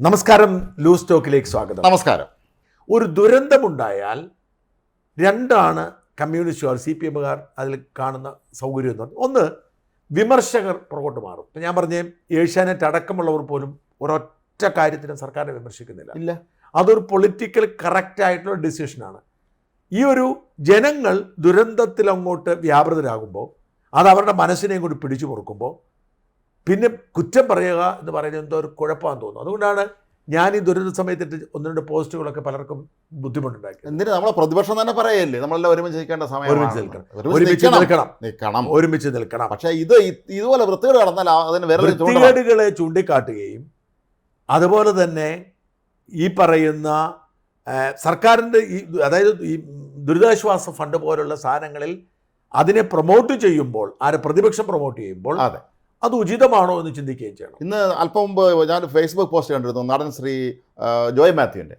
നമസ്കാരം ലൂസ് ടോക്കിലേക്ക് സ്വാഗതം. നമസ്കാരം. ഒരു ദുരന്തമുണ്ടായാൽ രണ്ടാണ് കമ്മ്യൂണിസ്റ്റുകാർ സി പി എമ്മുകാർ അതിൽ കാണുന്ന സൗകര്യം എന്ന് പറഞ്ഞാൽ ഒന്ന് വിമർശകർ പുറകോട്ട് മാറും. ഇപ്പം ഞാൻ പറഞ്ഞേ ഏഷ്യാനെറ്റ് അടക്കമുള്ളവർ പോലും ഒരൊറ്റ കാര്യത്തിനും സർക്കാരിനെ വിമർശിക്കുന്നില്ല. ഇല്ല. അതൊരു പൊളിറ്റിക്കൽ കറക്റ്റ് ആയിട്ടുള്ള ഡിസിഷനാണ് ഈ ഒരു ജനങ്ങൾ ദുരന്തത്തിൽ അങ്ങോട്ട് വ്യാപൃതരാകുമ്പോൾ അത് അവരുടെ മനസ്സിനെയും കൂടി പിടിച്ചു മുറുക്കുമ്പോൾ പിന്നെ കുറ്റം പറയുക എന്ന് പറയുന്നത് എന്തോ ഒരു കുഴപ്പമാണെന്ന് തോന്നുന്നു. അതുകൊണ്ടാണ് ഞാൻ ഈ ദുരന്ത സമയത്തിട്ട് ഒന്ന് രണ്ട് പോസ്റ്റുകളൊക്കെ പലർക്കും ബുദ്ധിമുട്ടുണ്ടാക്കി എന്തിന് നമ്മളെ പ്രതിപക്ഷം തന്നെ പറയല്ലേ? നമ്മളെല്ലാം ഒരുമിച്ച് നിൽക്കേണ്ട സമയം ഒരുമിച്ച് നിൽക്കണം. ഒരുമിച്ച് നിൽക്കണം. നിൽക്കണം. ഒരുമിച്ച് നിൽക്കണം. പക്ഷേ ഇത് ഇതുപോലെ വൃത്തികേട് കടന്നാൽ അതിന് വേറെ വൃത്തികേടുകളെ ചൂണ്ടിക്കാട്ടുകയും അതുപോലെ തന്നെ ഈ പറയുന്ന സർക്കാരിന്റെ ഈ അതായത് ഈ ദുരിതാശ്വാസ ഫണ്ട് പോലുള്ള സാധനങ്ങളിൽ അതിനെ പ്രൊമോട്ട് ചെയ്യുമ്പോൾ ആരെ പ്രതിപക്ഷം പ്രൊമോട്ട് ചെയ്യുമ്പോൾ അതെ. അത് ഉചിതമാണോ എന്ന് ചിന്തിക്കുകയും ചെയ്യണം. ഇന്ന് അല്പം മുമ്പ് ഞാൻ ഫേസ്ബുക്ക് പോസ്റ്റ് കണ്ടിരുന്നു നടൻ ശ്രീ ജോയ് മാത്യുവിന്റെ.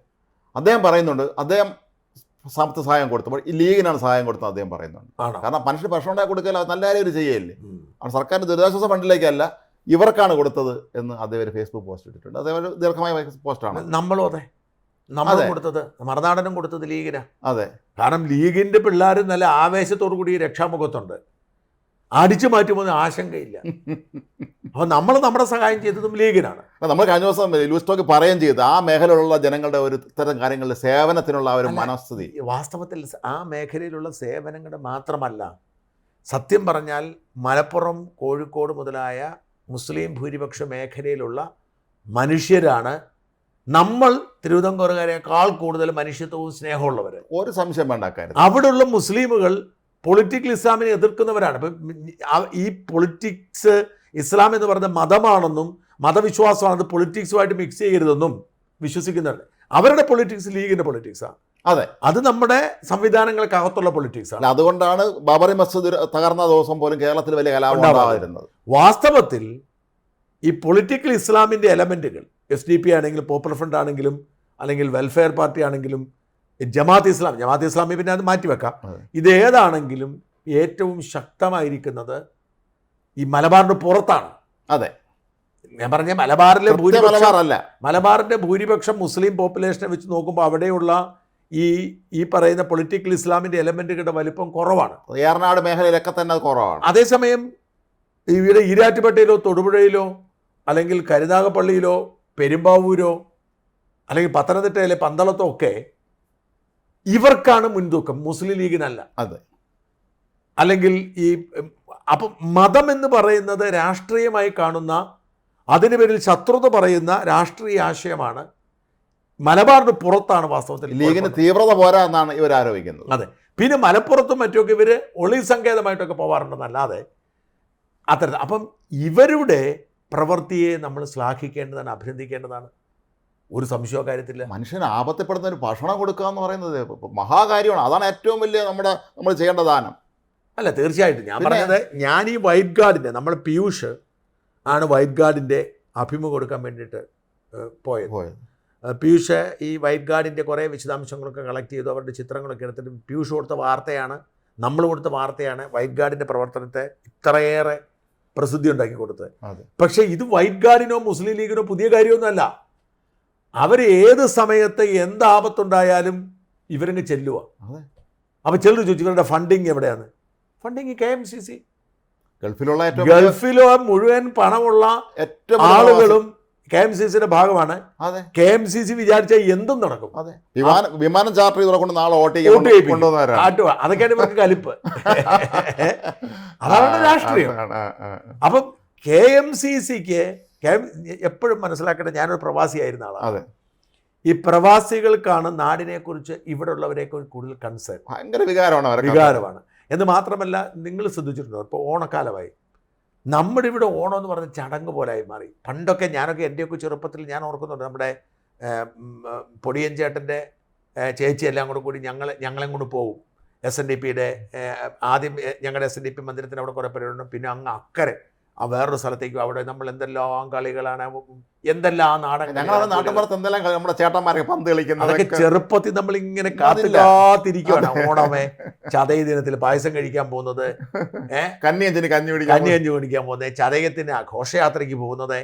അദ്ദേഹം പറയുന്നുണ്ട് അദ്ദേഹം സാമ്പത്തിക സഹായം കൊടുത്തപ്പോൾ ഈ ലീഗിനാണ് സഹായം കൊടുത്തത് അദ്ദേഹം പറയുന്നുണ്ട്. കാരണം മനുഷ്യന് ഭക്ഷണം ഉണ്ടാക്കി കൊടുക്കുക നല്ല കാര്യം ഒരു ചെയ്യല്ലേ. ആണ് സർക്കാരിന്റെ ദുരിതാശ്വാസ ഫണ്ടിലേക്കല്ല ഇവർക്കാണ് കൊടുത്തത് എന്ന് അദ്ദേഹം ഒരു ഫേസ്ബുക്ക് പോസ്റ്റ് ഇട്ടിട്ടുണ്ട്. അദ്ദേഹം ഒരു ദീർഘമായ പോസ്റ്റാണ് നമ്മളും അതെ? നമ്മൾ കൊടുത്തത് മറുനാടനും കൊടുത്തത് ലീഗിനാണ് അതെ. കാരണം ലീഗിന്റെ പിള്ളേർ നല്ല ആവേശത്തോടു കൂടി രക്ഷാമുഖത്തുണ്ട്. അടിച്ചു മാറ്റുമെന്ന് ആശങ്കയില്ല. അപ്പോൾ നമ്മൾ നമ്മുടെ സഹായം ചെയ്തതും ലീഗിനാണ്. നമ്മൾ കഴിഞ്ഞ ദിവസം ലൂസ്റ്റോക്ക് ടോക്ക് പറയുകയും ചെയ്തു ആ മേഖലയിലുള്ള ജനങ്ങളുടെ ഒരു ഇത്തരം കാര്യങ്ങളിൽ സേവനത്തിനുള്ള ഒരു മനസ്ഥിതി. വാസ്തവത്തിൽ ആ മേഖലയിലുള്ള സേവനങ്ങളുടെ മാത്രമല്ല സത്യം പറഞ്ഞാൽ മലപ്പുറം കോഴിക്കോട് മുതലായ മുസ്ലിം ഭൂരിപക്ഷ മേഖലയിലുള്ള മനുഷ്യരാണ്. നമ്മൾ തിരുവിതാംകൂറുകാരേക്കാൾ കൂടുതൽ മനുഷ്യത്വവും സ്നേഹമുള്ളവർ ഒരു സംശയം വേണ്ട അവിടെയുള്ള മുസ്ലിമുകൾ പൊളിറ്റിക്കൽ ഇസ്ലാമിനെ എതിർക്കുന്നവരാണ്. ഇപ്പം ഈ പൊളിറ്റിക്സ് ഇസ്ലാം എന്ന് പറയുന്ന മതമാണെന്നും മതവിശ്വാസമാണ് അത് പൊളിറ്റിക്സുമായിട്ട് മിക്സ് ചെയ്യരുതെന്നും വിശ്വസിക്കുന്നുണ്ട്. അവരുടെ പൊളിറ്റിക്സ് ലീഗിന്റെ പൊളിറ്റിക്സാണ് അതെ. അത് നമ്മുടെ സംവിധാനങ്ങൾക്കകത്തുള്ള പൊളിറ്റിക്സ് ആണ്. അതുകൊണ്ടാണ് ബാബറി മസ്ജിദ് തകർന്ന ദിവസം പോലും കേരളത്തിൽ വലിയ കലാപമുണ്ടാവാതിരുന്നത്. വാസ്തവത്തിൽ ഈ പൊളിറ്റിക്കൽ ഇസ്ലാമിന്റെ എലമെന്റുകൾ എസ് ഡി പി ആണെങ്കിലും പോപ്പുലർ ഫ്രണ്ട് ആണെങ്കിലും അല്ലെങ്കിൽ വെൽഫെയർ പാർട്ടി ആണെങ്കിലും ജമാഅത്ത് ഇസ്ലാം ജമാഅത്ത് ഇസ്ലാമി പിന്നെ അത് മാറ്റിവെക്കാം. ഇത് ഏതാണെങ്കിലും ഏറ്റവും ശക്തമായിരിക്കുന്നത് ഈ മലബാറിന്റെ പുറത്താണ്. അതെ. ഞാൻ പറഞ്ഞ മലബാറിലെ ഭൂരിപക്ഷമല്ല മലബാറിന്റെ ഭൂരിപക്ഷം മുസ്ലിം പോപ്പുലേഷനെ വെച്ച് നോക്കുമ്പോൾ അവിടെയുള്ള ഈ ഈ പറയുന്ന പൊളിറ്റിക്കൽ ഇസ്ലാമിന്റെ എലമെന്റുകളുടെ വലിപ്പം കുറവാണ്. ഏറനാട് മേഖലയിലൊക്കെ തന്നെ അത് കുറവാണ്. അതേസമയം ഇവിടെ ഈരാറ്റുപേട്ടയിലോ തൊടുപുഴയിലോ അല്ലെങ്കിൽ കരുനാഗപ്പള്ളിയിലോ പെരുമ്പാവൂരോ അല്ലെങ്കിൽ പത്തനംതിട്ടയിലെ പന്തളത്തോ ഒക്കെ ഇവർക്കാണ് മുൻതൂക്കം. മുസ്ലിം ലീഗിനല്ല. അതെ. അല്ലെങ്കിൽ ഈ അപ്പം മതം എന്ന് പറയുന്നത് രാഷ്ട്രീയമായി കാണുന്ന അതിന് പേരിൽ ശത്രുത പറയുന്ന രാഷ്ട്രീയ ആശയമാണ്. മലബാറിന് പുറത്താണ് വാസ്തവത്തിൽ ലീഗിന് തീവ്രത പോരാ എന്നാണ് ഇവർ ആരോപിക്കുന്നത്. അതെ. പിന്നെ മലപ്പുറത്തും മറ്റുമൊക്കെ ഇവർ ഒളി സങ്കേതമായിട്ടൊക്കെ പോകാറുണ്ടെന്നല്ലാതെ അത്തരത്തിൽ അപ്പം ഇവരുടെ പ്രവൃത്തിയെ നമ്മൾ ശ്ലാഘിക്കേണ്ടതാണ് അഭിനന്ദിക്കേണ്ടതാണ്. ഒരു സംശയമോ കാര്യത്തില്ല. മനുഷ്യന് ആപത്തിപ്പെടുന്ന ഒരു ഭക്ഷണം കൊടുക്കുക എന്ന് പറയുന്നത് മഹാകാര്യമാണ് അതാണ് ഏറ്റവും വലിയ നമ്മുടെ നമ്മൾ ചെയ്യേണ്ട ദാനം. അല്ല തീർച്ചയായിട്ടും. ഞാൻ പറഞ്ഞത് ഞാൻ ഈ വൈറ്റ് ഗാർഡിന്റെ നമ്മൾ പീയൂഷ് ആണ് വൈറ്റ് ഗാർഡിന്റെ അഭിമുഖം കൊടുക്കാൻ വേണ്ടിയിട്ട് പോയത്. പോയത്. പീയൂഷ് ഈ വൈറ്റ് ഗാർഡിന്റെ കുറേ വിശദാംശങ്ങളൊക്കെ കളക്ട് ചെയ്തു. അവരുടെ ചിത്രങ്ങളൊക്കെ എടുത്തിട്ട് പീയൂഷ് കൊടുത്ത വാർത്തയാണ് നമ്മൾ കൊടുത്ത വാർത്തയാണ് വൈറ്റ് ഗാർഡിന്റെ പ്രവർത്തനത്തെ ഇത്രയേറെ പ്രസിദ്ധി ഉണ്ടാക്കി കൊടുത്തത്. പക്ഷേ ഇത് വൈറ്റ് ഗാർഡിനോ മുസ്ലിം ലീഗിനോ പുതിയ കാര്യമൊന്നുമല്ല. അവർ ഏത് സമയത്ത് എന്ത് ആപത്തുണ്ടായാലും ഇവരങ്ങ് ചെല്ലുക അതെ. അപ്പോൾ ചിലർ ചോദിച്ചു ഇവരുടെ ഫണ്ടിങ് എവിടെയാണ്? Funding K M C C ഗൾഫിലുള്ള ഗൾഫിലോ മുഴുവൻ പണമുള്ള ഏറ്റവും ആളുകളും കെ എം സി സിയുടെ ഭാഗമാണ്. അതെ. കെ എം സി സി വിചാരിച്ചാൽ എന്തും നടക്കും. അതെ. വിമാനം വിമാനം ചാർട്ടർ ചെയ്ത് കൊണ്ട് നാളെ കൊണ്ടുവന്നവരാണ് അതൊക്കെയാണ് ഇവർക്ക് കലിപ്പ്. അതാണ് രാഷ്ട്രീയം. അപ്പം കെ എം സി സിക്ക് എപ്പോഴും മനസ്സിലാക്കേണ്ട ഞാനൊരു പ്രവാസിയായിരുന്ന ആളാണ്. അതെ. ഈ പ്രവാസികൾക്കാണ് നാടിനെക്കുറിച്ച് ഇവിടെ ഉള്ളവരെക്കുറിച്ച് കൂടുതൽ കൺസേൺ ഭയങ്കര വികാരമാണ് വികാരമാണ്. എന്ന് മാത്രമല്ല നിങ്ങൾ ശ്രദ്ധിച്ചിട്ടുണ്ടോ? ഇപ്പോൾ ഓണക്കാലമായി. നമ്മുടെ ഇവിടെ ഓണം എന്ന് പറഞ്ഞ ചടങ്ങ് പോലായി മാറി. പണ്ടൊക്കെ ഞാനൊക്കെ എന്റെയൊക്കെ ചെറുപ്പത്തിൽ ഞാൻ ഓർക്കുന്നുണ്ട് നമ്മുടെ പൊടിയഞ്ചേട്ടന്റെ ചേച്ചിയെല്ലാം പൊടിയൻ ചേട്ടന്റെ ചേച്ചി എല്ലാം കൂടെ കൂടി ഞങ്ങൾ ഞങ്ങളെ കൊണ്ട് പോകും എസ് എൻ ഡി പിയുടെ ആദ്യം ഞങ്ങളുടെ എസ് എൻ ഡി പി മന്ദിരത്തിന് അവിടെ കുറേ പരിപാടി പിന്നെ അങ്ങ് അക്കരെ ആ വേറൊരു സ്ഥലത്തേക്ക് അവിടെ നമ്മൾ എന്തെല്ലാം കളികളാണ് എന്തെല്ലാം നാടകം ഞങ്ങളത് നാട്ടിൻപുറത്ത് എന്തെല്ലാം നമ്മുടെ ചേട്ടന്മാരൊക്കെ പന്ത് അതൊക്കെ കളിക്കുന്നത് ചെറുപ്പത്തിൽ നമ്മൾ ഇങ്ങനെ കാത്തു. കാത്തിരിക്കുകയാണ്. ഓണമേ ചതയ ദിനത്തിൽ പായസം കഴിക്കാൻ പോകുന്നത് ഏഹ് കന്നിയഞ്ചിന് കഞ്ഞി പിടിക്കാൻ കന്യാഞ്ചി മേടിക്കാൻ പോകുന്നത് ചതയത്തിന് ഘോഷയാത്രയ്ക്ക് പോകുന്നത്.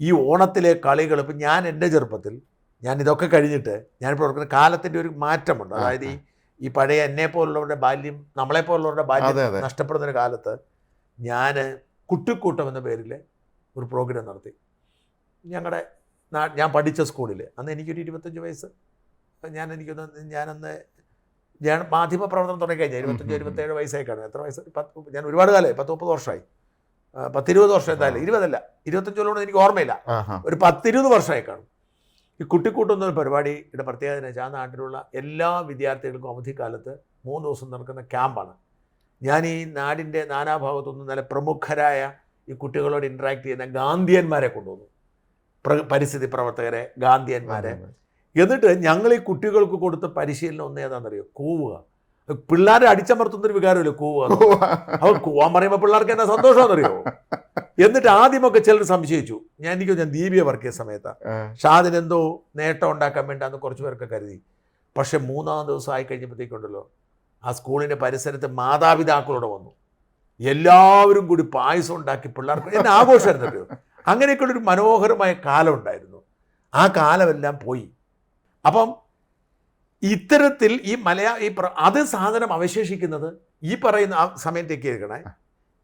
ഈ ഓണത്തിലെ കളികൾ ഇപ്പം ഞാൻ എന്റെ ചെറുപ്പത്തിൽ ഞാൻ ഇതൊക്കെ കഴിഞ്ഞിട്ട് ഞാനിപ്പോൾ ഓർക്കുന്ന കാലത്തിന്റെ ഒരു മാറ്റമുണ്ട്. അതായത് ഈ ഈ പഴയ എന്നെ പോലുള്ളവരുടെ ബാല്യം നമ്മളെ പോലുള്ളവരുടെ ബാല്യം. നഷ്ടപ്പെടുന്ന ഒരു കാലത്ത് ഞാൻ കുട്ടിക്കൂട്ടം എന്ന പേരിൽ ഒരു പ്രോഗ്രാം നടത്തി. ഞങ്ങളുടെ ഞാൻ പഠിച്ച സ്കൂളിൽ അന്ന് എനിക്കൊരു ഇരുപത്തഞ്ച് വയസ്സ്. ഞാൻ എനിക്കൊന്ന് ഞാനന്ന് ഞാൻ മാധ്യമ പ്രവർത്തനം തുടങ്ങി കഴിഞ്ഞാൽ ഇരുപത്തഞ്ച്. ഇരുപത്തേഴ് വയസ്സായി കാണും എത്ര വയസ്സ്? പത്ത് ഞാൻ ഒരുപാട് കാലമായി. പത്ത് മുപ്പത് വർഷമായി. പത്തിരുപത് വർഷം എന്തായാലും. ഇരുപതല്ല. ഇരുപത്തഞ്ച് കൊല്ലം എനിക്ക് ഓർമ്മയില്ല. ഒരു പത്തിരുപത് വർഷമായി കാണും ഈ കുട്ടിക്കൂട്ടുന്ന ഒരു പരിപാടിയുടെ പ്രത്യേകത എന്ന് വെച്ചാൽ ആ നാട്ടിലുള്ള എല്ലാ വിദ്യാർത്ഥികൾക്കും അവധിക്കാലത്ത് മൂന്ന് ദിവസം നടക്കുന്ന ക്യാമ്പാണ്. ഞാൻ ഈ നാടിന്റെ നാനാഭാഗത്തുനിന്ന് നല്ല പ്രമുഖരായ ഈ കുട്ടികളോട് ഇൻട്രാക്ട് ചെയ്യുന്ന ഗാന്ധിയന്മാരെ കൊണ്ടുവന്നു. പ്ര- പരിസ്ഥിതി പ്രവർത്തകരെ ഗാന്ധിയന്മാരെ. എന്നിട്ട് ഞങ്ങൾ ഈ കുട്ടികൾക്ക് കൊടുത്ത പരിശീലനം ഒന്ന് ഏതാണെന്നറിയോ? കൂവുക. പിള്ളേരെ അടിച്ചമർത്തുന്നൊരു വികാരമില്ല കൂവുക? അവർ കൂവാൻ പറയുമ്പോൾ പിള്ളേർക്ക് എന്നാ സന്തോഷമാണെന്നറിയോ? എന്നിട്ട് ആദ്യമൊക്കെ ചിലർ സംശയിച്ചു. ഞാൻ എനിക്ക് ഞാൻ ദീപിയ വർക്ക് ചെയ്ത സമയത്താണ് പക്ഷെ അതിനെന്തോ നേട്ടം ഉണ്ടാക്കാൻ വേണ്ടാന്ന് കുറച്ച് പേരൊക്കെ കരുതി. പക്ഷെ മൂന്നാം ദിവസം ആയി കഴിഞ്ഞപ്പോഴത്തേക്കുണ്ടല്ലോ ആ സ്കൂളിന്റെ പരിസരത്ത് മാതാപിതാക്കളോട് വന്നു. എല്ലാവരും കൂടി പായസം ഉണ്ടാക്കി പിള്ളേർക്ക് എന്നെ ആഘോഷമായിരുന്നു അങ്ങനെയൊക്കെയുള്ളൊരു മനോഹരമായ കാലം ഉണ്ടായിരുന്നു. ആ കാലമെല്ലാം പോയി. അപ്പം ഇത്തരത്തിൽ ഈ മലയാ ഈ അത് സാധനം അവശേഷിക്കുന്നത് ഈ പറയുന്ന ആ സമയത്തേക്ക് ഇരിക്കണേ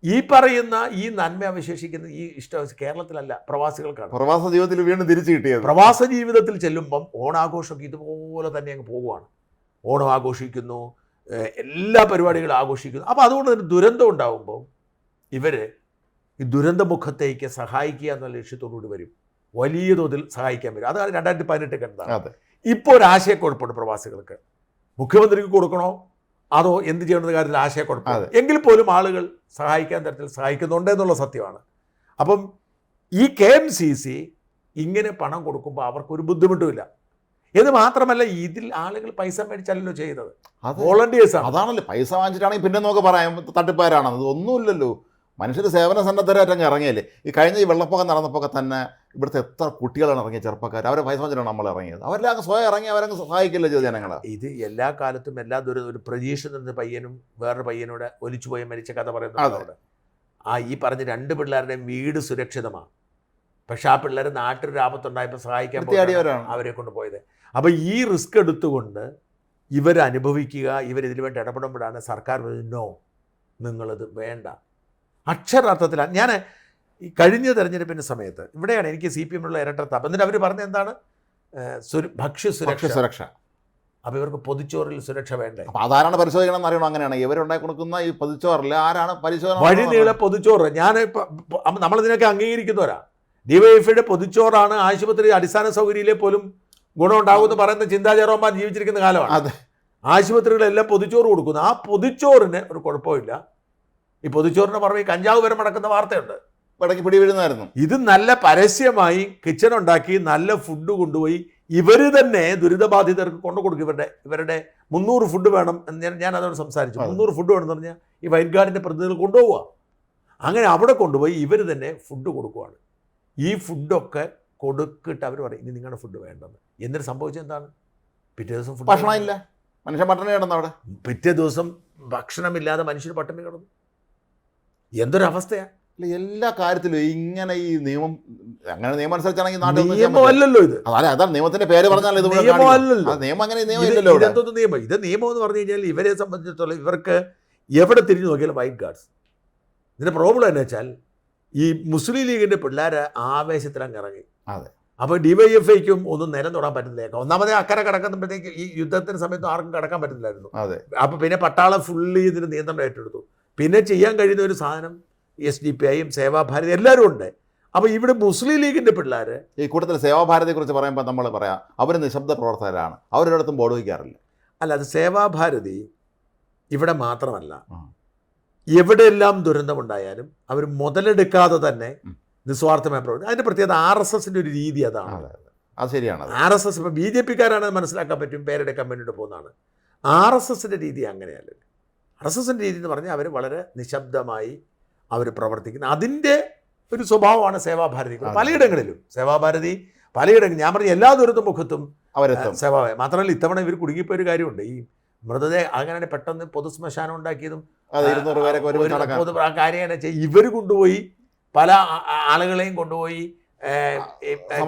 ഈ പറയുന്ന ഈ നന്മ അവശേഷിക്കുന്ന ഈ ഇഷ്ടം കേരളത്തിലല്ല പ്രവാസികൾക്കാണ്. പ്രവാസ ജീവിതത്തിൽ വീണ്ടും തിരിച്ചു കിട്ടിയത്. പ്രവാസ ജീവിതത്തിൽ ചെല്ലുമ്പം ഓണാഘോഷമൊക്കെ ഇതുപോലെ തന്നെ അങ്ങ് പോവുകയാണ് ഓണം ആഘോഷിക്കുന്നു എല്ലാ പരിപാടികളും ആഘോഷിക്കുന്നു. അപ്പോൾ അതുകൊണ്ട് തന്നെ ദുരന്തം ഉണ്ടാകുമ്പോൾ ഇവർ ഈ ദുരന്തമുഖത്തേക്ക് സഹായിക്കുക എന്നുള്ള ലക്ഷ്യത്തോടുകൂടി വരും. വലിയ തോതിൽ സഹായിക്കാൻ വരും. അതാണ് രണ്ടായിരത്തി പതിനെട്ട് കണ്ടതാണ് അതെ. ഇപ്പോൾ ഒരു ആശയക്കുഴപ്പമുണ്ട് പ്രവാസികൾക്ക്. മുഖ്യമന്ത്രിക്ക് കൊടുക്കണോ? അതോ എന്ത് ചെയ്യണമെന്ന കാര്യത്തിൽ ആശയക്കുഴപ്പം. എങ്കിൽ പോലും ആളുകൾ സഹായിക്കാൻ തരത്തിൽ സഹായിക്കുന്നുണ്ട് എന്നുള്ള സത്യമാണ്. അപ്പം ഈ കെ എം സി സി ഇങ്ങനെ പണം കൊടുക്കുമ്പോൾ അവർക്കൊരു ബുദ്ധിമുട്ടുമില്ല. ഇത് മാത്രമല്ല ഇതിൽ ആളുകൾ പൈസ മേടിച്ചല്ലോ ചെയ്തത്. വോളണ്ടിയേഴ്സ് അതാണല്ലോ പൈസ വാങ്ങിച്ചിട്ടാണെങ്കിൽ പിന്നെ നമുക്ക് പറയാം തട്ടിപ്പാരാണെന്ന് ഇത് ഒന്നുമില്ലല്ലോ. മനുഷ്യർ സേവന സന്നദ്ധരായിട്ടങ്ങ് ഇറങ്ങിയല്ലേ? ഈ കഴിഞ്ഞ ഈ വെള്ളപ്പൊക്കം നടന്നപ്പോൾ തന്നെ ഇവിടുത്തെ എത്ര കുട്ടികളാണ് ഇറങ്ങിയ ചെറുപ്പക്കാർ അവരെ പൈസ വാങ്ങിച്ചിട്ടാണ് നമ്മൾ ഇറങ്ങിയത്. അവരെല്ലാം സ്വയം ഇറങ്ങി അവരങ്ങ് സഹായിക്കില്ല ചെയ്ത ജനങ്ങൾ ഇത് എല്ലാ കാലത്തും എല്ലാ ദുരിതം ഒരു പ്രതീക്ഷ നിന്ന് പയ്യനും വേറൊരു പയ്യനോട് ഒലിച്ചുപോയി മരിച്ച കഥ. പറയുന്നത് ആ ഈ പറഞ്ഞ രണ്ട് പിള്ളേരുടെയും വീട് സുരക്ഷിതമാണ്. പക്ഷെ ആ പിള്ളേർ നാട്ടിലൊരു ആപത്തുണ്ടായപ്പോൾ സഹായിക്കാൻ അവരെ കൊണ്ട് പോയത് അപ്പോൾ ഈ റിസ്ക് എടുത്തുകൊണ്ട് ഇവർ അനുഭവിക്കുക ഇവരിതിനു വേണ്ടി ഇടപെടുമ്പോഴാണ് സർക്കാർ നോ നിങ്ങളിത് വേണ്ട. അക്ഷരാർത്ഥത്തിലാണ് ഞാൻ ഈ കഴിഞ്ഞ തെരഞ്ഞെടുപ്പിന്റെ സമയത്ത് ഇവിടെയാണ് എനിക്ക് സി പി എമ്മിലുള്ള ഇരട്ടത്താപ്പ് എന്നിട്ട് അവർ പറഞ്ഞ എന്താണ്? ഭക്ഷ്യ സുരക്ഷ. ഭക്ഷ്യസുരക്ഷ അപ്പോൾ ഇവർക്ക് പൊതിച്ചോറിൽ സുരക്ഷ വേണ്ടേ? അപ്പോൾ അതാരാണ് പരിശോധിക്കണം എന്ന് അറിയണം അങ്ങനെയാണ്. ഇവരുണ്ടായി കൊടുക്കുന്ന ഈ പൊതിച്ചോറിൽ ആരാണ് പരിശോധന വഴി നീളെ പൊതിച്ചോറ്. ഞാൻ നമ്മളിതിനൊക്കെ അംഗീകരിക്കുന്നവരാ. ഡിവൈഎഫ്ഐയുടെ പൊതിച്ചോറാണ് ആശുപത്രി അടിസ്ഥാന സൗകര്യയിലെ പോലും ഗുണമുണ്ടാകുമെന്ന് പറയുന്ന ചിന്താചാരവന്മാർ ജീവിച്ചിരിക്കുന്ന കാലമാണ്. അതെ. ആശുപത്രികളെല്ലാം പൊതിച്ചോറ് കൊടുക്കുന്നു. ആ പൊതിച്ചോറിന് ഒരു കുഴപ്പമില്ല. ഈ പൊതിച്ചോറിന് പുറമെ കഞ്ചാവ് വരെ മടക്കുന്ന വാർത്തയുണ്ട്. ഇടയ്ക്ക് പിടി വീഴുന്നായിരുന്നു ഇത് നല്ല പരസ്യമായി കിച്ചൺ ഉണ്ടാക്കി നല്ല ഫുഡ് കൊണ്ടുപോയി. ഇവർ തന്നെ ദുരിതബാധിതർക്ക് കൊണ്ടു കൊടുക്കും. ഇവരുടെ ഇവരുടെ മുന്നൂറ് ഫുഡ് വേണം എന്ന് ഞാൻ ഞാൻ അതോട് സംസാരിച്ചു. മുന്നൂറ് ഫുഡ് വേണമെന്ന് പറഞ്ഞാൽ ഈ വൈറ്റ് ഗാർഡിന്റെ പ്രതിനിധികൾ കൊണ്ടുപോവുക. അങ്ങനെ അവിടെ കൊണ്ടുപോയി ഇവർ തന്നെ ഫുഡ് കൊടുക്കുവാണ്. ഈ ഫുഡൊക്കെ കൊടുക്കിട്ട് അവർ പറയും ഇനി നിങ്ങളുടെ ഫുഡ് വേണ്ടെന്ന്. എന്നിട്ട് സംഭവിച്ചത് എന്താണ്? പിറ്റേ ദിവസം ഫുഡ് ഭക്ഷണം മനുഷ്യൻ പട്ടണി കിടന്നു അവിടെ. പിറ്റേ ദിവസം ഭക്ഷണമില്ലാതെ മനുഷ്യർ പട്ടണി കിടന്നു. എന്തൊരവസ്ഥയാണ് അല്ല എല്ലാ കാര്യത്തിലും ഇങ്ങനെ ഈ നിയമം അങ്ങനെ നിയമം അനുസരിച്ചാണെങ്കിൽ നിയമമല്ലല്ലോ ഇത്. അതാണ് നിയമത്തിന്റെ പേര് പറഞ്ഞാൽ ഇത് നിയമം അങ്ങനെ ഇതെന്തോന്ന് നിയമം ഇത് നിയമം? എന്ന് പറഞ്ഞു കഴിഞ്ഞാൽ ഇവരെ സംബന്ധിച്ചിടത്തോളം ഇവർക്ക് എവിടെ തിരിഞ്ഞു നോക്കിയാലും വൈറ്റ് ഗാർഡ്സ് ഇതിന്റെ പ്രോബ്ലം എന്ന് വെച്ചാൽ ഈ മുസ്ലിം ലീഗിന്റെ പിള്ളേര് ആവേശത്തിലങ്ങ് ഇറങ്ങി. അതെ. അപ്പോൾ ഡിവൈഎഫ്ഐക്കും ഒന്നും നിലം തൊടാൻ പറ്റുന്നില്ല. ഒന്നാമതേ അക്കരെ കടക്കുമ്പോഴത്തേക്ക് ഈ യുദ്ധത്തിന് സമയത്ത് ആർക്കും കടക്കാൻ പറ്റുന്നില്ലായിരുന്നു. അതെ. അപ്പോൾ പിന്നെ പട്ടാളം ഫുള്ളി ഇതിന് നിയന്ത്രണം ഏറ്റെടുത്തു. പിന്നെ ചെയ്യാൻ കഴിയുന്ന ഒരു സാധനം എസ് ഡി പി ഐയും സേവാഭാരതി എല്ലാവരും ഉണ്ട്. അപ്പോൾ ഇവിടെ മുസ്ലിം ലീഗിന്റെ പിള്ളേർ ഈ കൂട്ടത്തിൽ സേവാഭാരതിയെ കുറിച്ച് പറയുമ്പോൾ നമ്മൾ പറയാം അവർ നിശബ്ദ പ്രവർത്തകരാണ്. അവരൊരിടത്തും ബോർഡ് വയ്ക്കാറില്ല. അല്ല അത് സേവാഭാരതി ഇവിടെ മാത്രമല്ല. എവിടെയെല്ലാം ദുരന്തമുണ്ടായാലും അവർ മുതലെടുക്കാതെ തന്നെ. നിസ്വാർത്ഥമായ പ്രവർത്തനം അതിന്റെ പ്രത്യേകത ആർ എസ് എസിന്റെ ഒരു രീതി അതാണ്. അതെ ശരിയാണ് ആർ എസ് എസ് ഇപ്പം ബി ജെ പിക്കാരാണ് മനസ്സിലാക്കാൻ പറ്റും പേരെടുക്കാൻ വേണ്ടിയിട്ട് പോകുന്നതാണ്. ആർ എസ് എസിന്റെ രീതി അങ്ങനെയല്ല. ആർ എസ് എസിന്റെ രീതി എന്ന് പറഞ്ഞാൽ അവർ വളരെ നിശബ്ദമായി അവർ പ്രവർത്തിക്കുന്നു. അതിന്റെ ഒരു സ്വഭാവമാണ് സേവാഭാരതി. പലയിടങ്ങളിലും സേവാഭാരതി പലയിടങ്ങളിലും ഞാൻ പറഞ്ഞ എല്ലാ ദുരന്തമുഖത്തും അവരെ സേവാ മാത്രമല്ല ഇത്തവണ ഇവർ കുടുങ്ങിപ്പോയൊരു കാര്യമുണ്ട്. ഈ മൃതദേഹം അങ്ങനെ പെട്ടെന്ന് പൊതുശ്മശാനം ഉണ്ടാക്കിയതും കാര്യം ഇവർ കൊണ്ടുപോയി പല ആളുകളെയും കൊണ്ടുപോയി.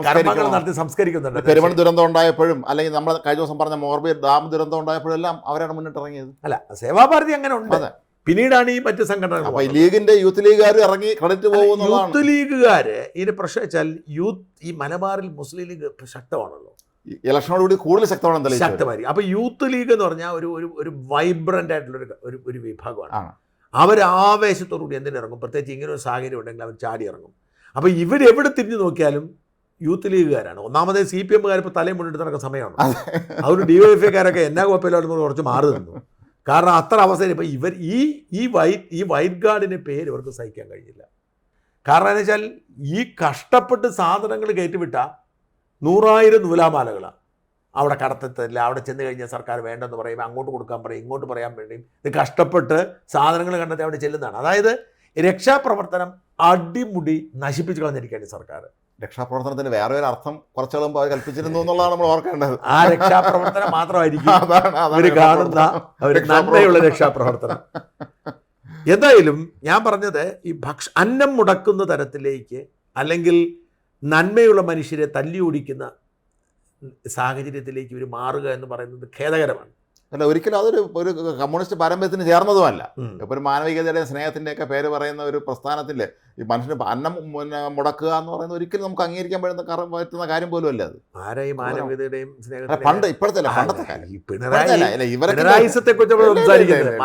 കർമ്മങ്ങൾ നടത്തി സംസ്കരിക്കുന്നുണ്ട്. പെരുമൺ ദുരന്തം ഉണ്ടായപ്പോഴും അല്ലെങ്കിൽ നമ്മൾ കഴിഞ്ഞ ദിവസം പറഞ്ഞ മോർബി ഡാം ദുരന്തം ഉണ്ടായപ്പോഴും എല്ലാം മുന്നിട്ട് ഇറങ്ങിയത്. അല്ല സേവാഭാരതി അങ്ങനെ ഉണ്ട്. പിന്നീടാണ് ഈ മറ്റ് സംഘടന ലീഗിന്റെ യൂത്ത് ലീഗുകാർ ഇറങ്ങി ക്രെഡിറ്റ് യൂത്ത് ലീഗുകാർ ലീഗുകാര് ഇതിന് പ്രശ്നം വെച്ചാൽ യൂത്ത് ഈ മലബാറിൽ മുസ്ലിം ലീഗ് ശക്തമാണല്ലോ. ഇലക്ഷനോട് കൂടി കൂടുതൽ ശക്തമാണ് ശക്തമായി ശക്തമായിരിക്കും. അപ്പൊ യൂത്ത് ലീഗ് എന്ന് പറഞ്ഞാൽ ഒരു ഒരു ഒരു വൈബ്രന്റ് ആയിട്ടുള്ള ഒരു ഒരു വിഭാഗമാണ്. അവർ ആവേശത്തോടുകൂടി എന്തിനിറങ്ങും പ്രത്യേകിച്ച് ഇങ്ങനെ ഒരു സാഹചര്യം ഉണ്ടെങ്കിൽ അവർ ചാടി ഇറങ്ങും. അപ്പൊ ഇവരെവിടെ തിരിഞ്ഞു നോക്കിയാലും യൂത്ത് ലീഗുകാരാണ്. ഒന്നാമത് സി പി എമ്മുകാർ ഇപ്പോൾ തലയും മുന്നിട്ട് നടക്കുന്ന സമയമാണ്. അവർ ഡി വൈ എഫ് കാരൊക്കെ എന്നാ കുഴപ്പമില്ലായിരുന്നു കുറച്ച് മാറി നിന്നു. കാരണം അത്ര അവസരം ഇപ്പൊ ഇവർ ഈ ഈ വൈറ്റ് ഈ വൈറ്റ് ഗാർഡിന്റെ പേര് ഇവർക്ക് സഹിക്കാൻ കഴിഞ്ഞില്ല. കാരണം എന്ന് വെച്ചാൽ ഈ കഷ്ടപ്പെട്ട് സാധനങ്ങൾ കയറ്റിവിട്ട നൂറായിരം നൂലാമാലകളാണ് അവിടെ കടത്തത്തില്ല അവിടെ ചെന്ന് കഴിഞ്ഞാൽ സർക്കാർ വേണ്ടെന്ന് പറയും അങ്ങോട്ട് കൊടുക്കാൻ പറയും ഇങ്ങോട്ട് പറയാൻ വേണ്ടിയും ഇത് കഷ്ടപ്പെട്ട് സാധനങ്ങൾ കണ്ടെത്തി അവിടെ ചെല്ലുന്നതാണ്. അതായത് രക്ഷാപ്രവർത്തനം അടിമുടി നശിപ്പിച്ചു കളഞ്ഞിരിക്കുകയാണ് ഈ സർക്കാർ. രക്ഷാപ്രവർത്തനത്തിന് വേറെ ഒരു അർത്ഥം കുറച്ചു കളുമ്പോ അവർ കൽപ്പിച്ചിരുന്നു എന്നുള്ളതാണ് നമ്മൾ ഓർക്കേണ്ടത്. ആ രക്ഷാപ്രവർത്തനം മാത്രമായിരിക്കും. കാണുന്ന ഒരു നന്മയുള്ള രക്ഷാപ്രവർത്തനം. എന്തായാലും ഞാൻ പറഞ്ഞത് ഈ ഭക്ഷ അന്നം മുടക്കുന്ന തരത്തിലേക്ക് അല്ലെങ്കിൽ നന്മയുള്ള മനുഷ്യരെ തല്ലി ഓടിക്കുന്ന സാഹചര്യത്തിലേക്ക് ഇവർ മാറുക എന്ന് പറയുന്നത് ഖേദകരമാണ്. അല്ല ഒരിക്കലും അതൊരു ഒരു കമ്മ്യൂണിസ്റ്റ് പാരമ്പര്യത്തിന് ചേർന്നതുമല്ല. ഇപ്പോൾ ഇപ്പൊ ഒരു മാനവികതയുടെ സ്നേഹത്തിന്റെയൊക്കെ പേര് പറയുന്ന ഒരു പ്രസ്ഥാനത്തിൽ ഈ മനുഷ്യന് അന്നം പിന്നെ മുടക്കുക എന്ന് പറയുന്നത് ഒരിക്കലും നമുക്ക് അംഗീകരിക്കാൻ പറ്റുന്ന പറ്റുന്ന കാര്യം പോലും അല്ല അത്. ആരാ ഈ മാനവികതയുടെയും അല്ല, പണ്ട് ഇപ്പോഴത്തെ പണ്ടത്തെ.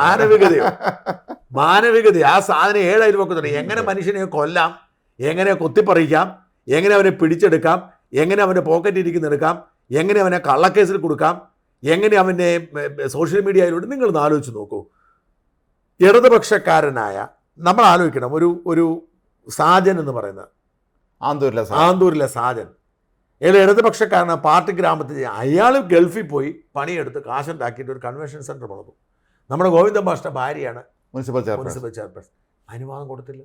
മാനവികതയോ? മാനവികത ആ സാധനം ഏഴ് അയൽവക്കത്തുണ്ട്. എങ്ങനെ മനുഷ്യനെ കൊല്ലാം? എങ്ങനെ കൊത്തിപ്പറിക്കാം? എങ്ങനെ അവനെ പിടിച്ചെടുക്കാം? എങ്ങനെ അവന്റെ പോക്കറ്റ് ഇരിക്കുന്നെടുക്കാം എങ്ങനെ അവനെ കള്ളക്കേസിൽ കൊടുക്കാം? എങ്ങനെ അവന്റെ സോഷ്യൽ മീഡിയയിലൂടെ നിങ്ങളൊന്ന് ആലോചിച്ച് നോക്കൂ. ഇടതുപക്ഷക്കാരനായ നമ്മൾ ആലോചിക്കണം ഒരു ഒരു സാജൻ എന്ന് പറയുന്നത് ആന്തൂരിലെ ആന്തൂരിലെ സാജൻ. അയാൾ ഇടതുപക്ഷക്കാരനാണ് പാർട്ടി ഗ്രാമത്തിൽ അയാൾ ഗൾഫിൽ പോയി പണിയെടുത്ത് കാശുണ്ടാക്കിയിട്ട് ഒരു കൺവെൻഷൻ സെന്റർ പണിതു. നമ്മുടെ ഗോവിന്ദ ഭാഷയുടെ ഭാര്യയാണ് മുനിസിപ്പൽ ചെയർപേഴ്സൺ മുനിസിപ്പൽ ചെയർപേഴ്സൺ അനുവാദം കൊടുത്തില്ല.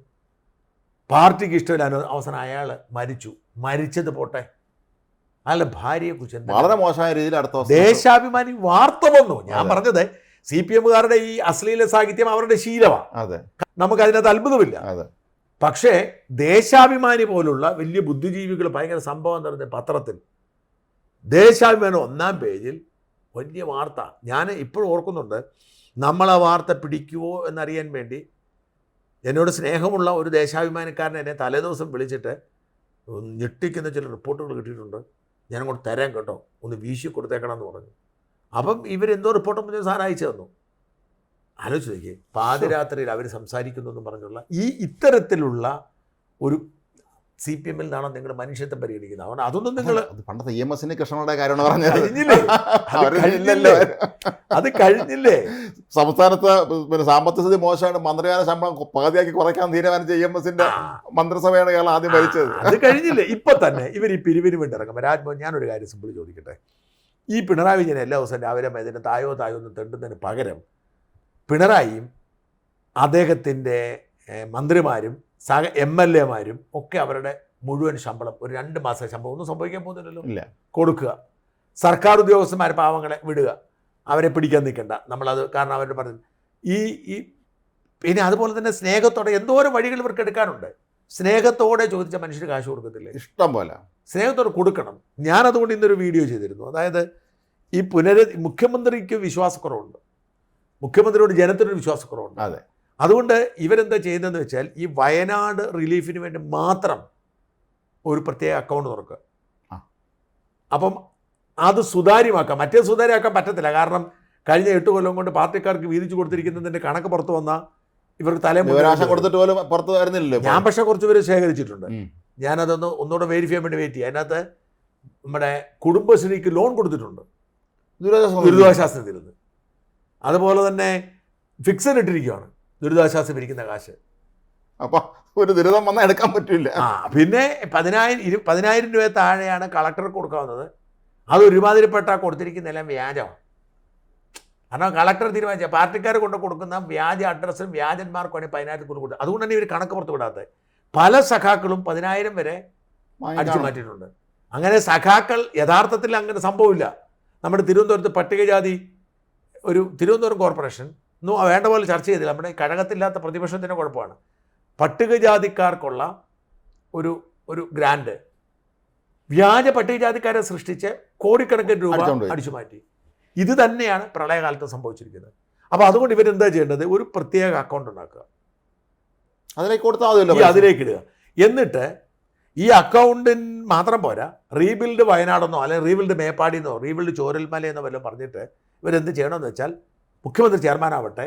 പാർട്ടിക്ക് ഇഷ്ടമില്ല. അവസാനം അയാൾ മരിച്ചു. മരിച്ചത് പോട്ടെ. അയാളുടെ ഭാര്യയെ കുറിച്ച് വളരെ മോശമായ രീതിയിൽ അടുത്ത ദേശാഭിമാനി വാർത്ത വന്നു. ഞാൻ. പറഞ്ഞത് സി പി എമ്മുകാരുടെ ഈ അശ്ലീല സാഹിത്യം അവരുടെ ശീലമാണ്. അതെ. നമുക്ക് അതിനകത്ത് അത്ഭുതമില്ല. അതെ. പക്ഷേ ദേശാഭിമാനി പോലുള്ള വലിയ ബുദ്ധിജീവികൾ ഭയങ്കര സംഭവം നടന്ന പത്രത്തിൽ ദേശാഭിമാനി ഒന്നാം പേജിൽ വലിയ വാർത്ത. ഞാൻ ഇപ്പോഴും ഓർക്കുന്നുണ്ട്. നമ്മൾ ആ വാർത്ത പിടിക്കുമോ എന്നറിയാൻ വേണ്ടി എന്നോട് സ്നേഹമുള്ള ഒരു ദേശാഭിമാനിക്കാരൻ എന്നെ തലേദിവസം വിളിച്ചിട്ട് ഞെട്ടിക്കുന്ന ചില റിപ്പോർട്ടുകൾ കിട്ടിയിട്ടുണ്ട്. ഞാൻ അങ്ങോട്ട് തരാൻ കേട്ടോ. ഒന്ന് വീശി കൊടുത്തേക്കണം എന്ന് പറഞ്ഞു. അപ്പം ഇവരെന്തോ റിപ്പോർട്ട് പറഞ്ഞ സാധനം അയച്ചു തന്നു. ആലോചിച്ച് നോക്കിയേ. പാതിരാത്രിയിൽ അവർ സംസാരിക്കുന്നു എന്ന് പറഞ്ഞുള്ള ഈ ഇത്തരത്തിലുള്ള ഒരു സി പി എമ്മിൽ നിന്നാണ് നിങ്ങൾ മനുഷ്യത്വം പരിഗണിക്കുന്നത്? അതുകൊണ്ട് അതൊന്നും നിങ്ങൾ പണ്ടത്തെ ഇ എം എസിന് കൃഷ്ണയുടെ കാര്യമാണ് പറഞ്ഞത്. കഴിഞ്ഞില്ലേ? അത് കഴിഞ്ഞില്ലേ? അത് കഴിഞ്ഞില്ലേ? സംസ്ഥാനത്ത് പിന്നെ സാമ്പത്തിക സ്ഥിതി മോശമാണ് മന്ത്രിമാരുടെ ശമ്പളം പകുതിയാക്കി കുറയ്ക്കാൻ തീരുമാനിച്ച ഇ എം എസിന്റെ മന്ത്രിസഭയാണ് കേരളം ആദ്യം ഭരിച്ചത്. അത് കഴിഞ്ഞില്ലേ? ഇപ്പൊ തന്നെ ഇവർ ഈ പിരിവിന് വേണ്ടി ഇറങ്ങും. രാജ്മോഹൻ ഞാനൊരു കാര്യം സിമ്പിൾ ചോദിക്കട്ടെ. ഈ പിണറായി വിജയൻ എല്ലാ ദിവസവും രാവിലെ ഇതിന് തായോ തായോ എന്ന് തെണ്ടുന്നതിന് പകരം പിണറായിയും അദ്ദേഹത്തിന്റെ മന്ത്രിമാരും സഹ എം എൽ എമാരും ഒക്കെ അവരുടെ മുഴുവൻ ശമ്പളം ഒരു രണ്ട് മാസം ശമ്പളം ഒന്നും സംഭവിക്കാൻ പോകുന്നില്ലല്ലോ. ഇല്ല. കൊടുക്കുക. സർക്കാർ ഉദ്യോഗസ്ഥന്മാർ പാവങ്ങളെ വിടുക. അവരെ പിടിക്കാൻ നിൽക്കണ്ട. നമ്മളത് കാരണം അവരുടെ പറഞ്ഞു ഈ ഈ പിന്നെ അതുപോലെ തന്നെ സ്നേഹത്തോടെ എന്തോരം വഴികൾ ഇവർക്ക് എടുക്കാനുണ്ട്. സ്നേഹത്തോടെ ചോദിച്ച മനുഷ്യർ കാശ് കൊടുക്കത്തില്ല? ഇഷ്ടം പോലെ. സ്നേഹത്തോടെ കൊടുക്കണം. ഞാനതുകൊണ്ട് ഇന്നൊരു വീഡിയോ ചെയ്തിരുന്നു. അതായത് ഈ പുനര മുഖ്യമന്ത്രിക്ക് വിശ്വാസക്കുറവുണ്ട്. മുഖ്യമന്ത്രിയോട് ജനത്തിനൊരു വിശ്വാസക്കുറവുണ്ട്. അതെ. അതുകൊണ്ട് ഇവരെന്താ ചെയ്യുന്നതെന്ന് വെച്ചാൽ ഈ വയനാട് റിലീഫിന് വേണ്ടി മാത്രം ഒരു പ്രത്യേക അക്കൗണ്ട് തുറക്കുക. അപ്പം അത് സുതാര്യമാക്കാം. മറ്റേ സുതാര്യമാക്കാൻ പറ്റത്തില്ല. കാരണം കഴിഞ്ഞ എട്ട് കൊല്ലം കൊണ്ട് പാർട്ടിക്കാർക്ക് വീതിച്ചു കൊടുത്തിരിക്കുന്നതിന്റെ കണക്ക് പുറത്തു വന്നാൽ ഇവർക്ക് തലേ വിവരാശം കൊടുത്തിട്ട് പോലും പുറത്ത് വരുന്നില്ലല്ലോ ഞാൻ പക്ഷേ കുറച്ച് പേര് ശേഖരിച്ചിട്ടുണ്ട്. ഞാനതൊന്ന് ഒന്നുകൂടെ വെരിഫൈ ചെയ്യാൻ വേണ്ടി വെയിറ്റ് ചെയ്യാം. അതിനകത്ത് നമ്മുടെ കുടുംബശ്രീക്ക് ലോൺ കൊടുത്തിട്ടുണ്ട്. ദുരിതാശ്വാസ നിധി. ദുരിതാശ്വാസ നിധിയിൽ അതുപോലെ തന്നെ ഫിക്സഡ് ഇട്ടിരിക്കുകയാണ് ദുരിതാശ്വാസം ഇരിക്കുന്ന കാശ്. അപ്പോൾ ഒരു ദുരിതം വന്നാൽ എടുക്കാൻ പറ്റില്ല. ആ പിന്നെ പതിനായിരം ഇരു പതിനായിരം രൂപ താഴെയാണ് കളക്ടർക്ക് കൊടുക്കാവുന്നത്. അത് ഒരുമാതിരിപ്പെട്ട കൊടുത്തിരിക്കുന്നതെല്ലാം വ്യാജമാണ് കാരണം കളക്ടർ തീരുമാനിച്ച പാർട്ടിക്കാർ കൊണ്ട് കൊടുക്കുന്ന വ്യാജ അഡ്രസ്സും വ്യാജന്മാർക്കാണ് പതിനായിരത്തിൽ കൊണ്ട് കൊടുത്തത് അതുകൊണ്ട് തന്നെ ഇവർ കണക്ക് പുറത്ത് വിടാത്തത്. പല സഖാക്കളും പതിനായിരം വരെ അടിച്ചു. മാറ്റിയിട്ടുണ്ട്. അങ്ങനെ സഖാക്കൾ യഥാർത്ഥത്തിൽ അങ്ങനെ സംഭവമില്ല. നമ്മുടെ തിരുവനന്തപുരത്ത് പട്ടികജാതി ഒരു തിരുവനന്തപുരം കോർപ്പറേഷൻ ഒന്നും വേണ്ട പോലെ ചർച്ച ചെയ്തില്ല. നമ്മുടെ കഴകത്തില്ലാത്ത പ്രതിപക്ഷത്തിന്റെ കുഴപ്പമാണ്. പട്ടികജാതിക്കാർക്കുള്ള ഒരു ഒരു ഗ്രാൻഡ്. വ്യാജ പട്ടികജാതിക്കാരെ സൃഷ്ടിച്ച് കോടിക്കണക്കിന് രൂപ അടിച്ചു മാറ്റി. ഇത് തന്നെയാണ് പ്രളയകാലത്ത് സംഭവിച്ചിരിക്കുന്നത്. അപ്പോൾ അതുകൊണ്ട് ഇവരെന്താ ചെയ്യേണ്ടത്? ഒരു പ്രത്യേക അക്കൗണ്ട് ഉണ്ടാക്കുക. അതിലേക്ക് കൊടുത്താൽ ഈ അതിലേക്ക് ഇടുക. എന്നിട്ട് ഈ അക്കൗണ്ടിന് മാത്രം പോരാ. റീബിൽഡ് വയനാടെന്നോ അല്ലെങ്കിൽ റീബിൽഡ് മേപ്പാടിന്നോ റീബിൽഡ് ചോരൽമലയെന്നോ വല്ലതും പറഞ്ഞിട്ട് ഇവരെന്ത് ചെയ്യണമെന്ന് വെച്ചാൽ മുഖ്യമന്ത്രി ചെയർമാനാവട്ടെ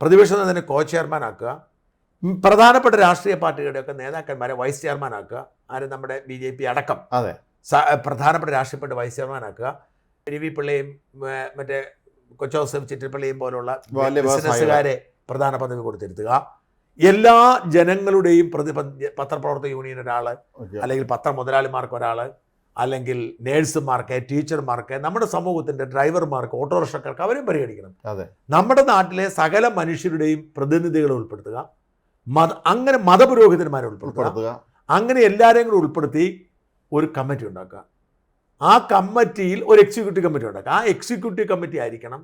പ്രതിപക്ഷം തന്നെ കോ ചെയർമാനാക്കുക ആക്കുക പ്രധാനപ്പെട്ട രാഷ്ട്രീയ പാർട്ടികളുടെയൊക്കെ നേതാക്കന്മാരെ വൈസ് ചെയർമാനാക്കുക ആരും നമ്മുടെ ബി ജെ പി അടക്കം. അതെ. പ്രധാനപ്പെട്ട രാഷ്ട്രീയ പാർട്ടി വൈസ് ചെയർമാനാക്കുക രവി വി പിള്ളയും മറ്റേ കൊച്ചോസഫ് ചിറ്റിപ്പള്ളിയും പോലുള്ള ബിസിനസ്സുകാരെ പ്രധാന പദവി കൊടുത്തിരുത്തുക. എല്ലാ ജനങ്ങളുടെയും പ്രതി പത്രപ്രവർത്തക യൂണിയൻ ഒരാൾ അല്ലെങ്കിൽ പത്ര മുതലാളിമാർക്ക് ഒരാൾ അല്ലെങ്കിൽ നേഴ്സുമാർക്ക് ടീച്ചർമാർക്ക് നമ്മുടെ സമൂഹത്തിന്റെ ഡ്രൈവർമാർക്ക് ഓട്ടോറിക്ഷക്കാർക്ക് അവരെയും പരിഗണിക്കണം. അതെ. നമ്മുടെ നാട്ടിലെ സകല മനുഷ്യരുടെയും പ്രതിനിധികളെ ഉൾപ്പെടുത്തുക മത അങ്ങനെ മതപുരോഹിതന്മാരെ ഉൾപ്പെടുത്തുക അങ്ങനെ എല്ലാവരെയും കൂടെ ഉൾപ്പെടുത്തി ഒരു കമ്മിറ്റി ഉണ്ടാക്കുക. ആ കമ്മിറ്റിയിൽ ഒരു എക്സിക്യൂട്ടീവ് കമ്മിറ്റി ഉണ്ടാക്കുക. ആ എക്സിക്യൂട്ടീവ് കമ്മിറ്റി ആയിരിക്കണം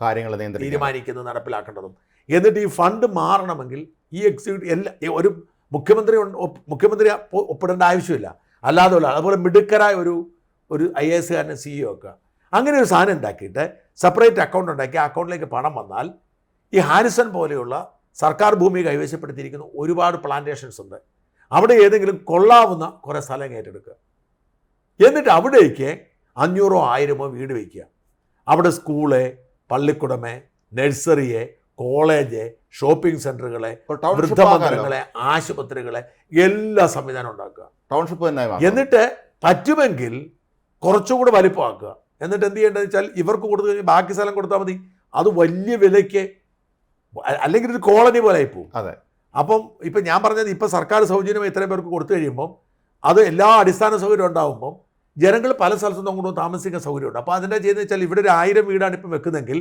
കാര്യങ്ങൾ തീരുമാനിക്കുന്നത് നടപ്പിലാക്കേണ്ടതും. എന്നിട്ട് ഈ ഫണ്ട് മാറണമെങ്കിൽ ഈ എക്സിക്യൂട്ടീവ് എല്ലാ ഒരു മുഖ്യമന്ത്രി മുഖ്യമന്ത്രി ഒപ്പ് ഒപ്പിടേണ്ട ആവശ്യമില്ല. അല്ലാതെ ഉള്ള അതുപോലെ മിടുക്കരായ ഒരു ഒരു ഐ എ എസ്കാരനെ സിഇഒ ഒക്കെ. അങ്ങനെ ഒരു സാധനം ഉണ്ടാക്കിയിട്ട് സെപ്പറേറ്റ് അക്കൗണ്ട് ഉണ്ടാക്കി ആ അക്കൗണ്ടിലേക്ക് പണം വന്നാൽ ഈ ഹാരിസൺ പോലെയുള്ള സർക്കാർ ഭൂമി കൈവശപ്പെടുത്തിയിരിക്കുന്ന ഒരുപാട് പ്ലാന്റേഷൻസ് ഉണ്ട്. അവിടെ ഏതെങ്കിലും കൊള്ളാവുന്ന കുറേ സ്ഥലം ഏറ്റെടുക്കുക. എന്നിട്ട് അവിടേക്ക് അഞ്ഞൂറോ ആയിരമോ വീട് വയ്ക്കുക. അവിടെ സ്കൂൾ പള്ളിക്കുടമേ നഴ്സറിയെ കോളേജ് ഷോപ്പിംഗ് സെന്ററുകളെ. വൃദ്ധമന്ദിരങ്ങളെ ആശുപത്രികളെ എല്ലാ സംവിധാനം ഉണ്ടാക്കുക ടൗൺഷിപ്പ് തന്നെ. എന്നിട്ട് പറ്റുമെങ്കിൽ കുറച്ചുകൂടെ വലിപ്പമാക്കുക എന്നിട്ട് എന്ത് ചെയ്യേണ്ടതെന്ന് വെച്ചാൽ ഇവർക്ക് കൊടുത്തു കഴിഞ്ഞാൽ ബാക്കി സ്ഥലം കൊടുത്താൽ മതി അത് വലിയ വിലയ്ക്ക് അല്ലെങ്കിൽ ഒരു കോളനി പോലെ ആയിപ്പോവും അതെ. അപ്പം ഇപ്പം ഞാൻ പറഞ്ഞത് ഇപ്പം സർക്കാർ സൗജന്യം ഇത്രയും പേർക്ക് കൊടുത്തു കഴിയുമ്പം അത് എല്ലാ അടിസ്ഥാന സൗകര്യം ഉണ്ടാകുമ്പം ജനങ്ങൾ പല സ്ഥലത്തുനിന്നും അങ്ങോട്ട് താമസിക്കാൻ സൗകര്യമുണ്ട് അപ്പോൾ അതിന്റെ ചെയ്യുന്നത് വെച്ചാൽ ഇവിടെ ഒരു ആയിരം വീടാണ് ഇപ്പം വെക്കുന്നതെങ്കിൽ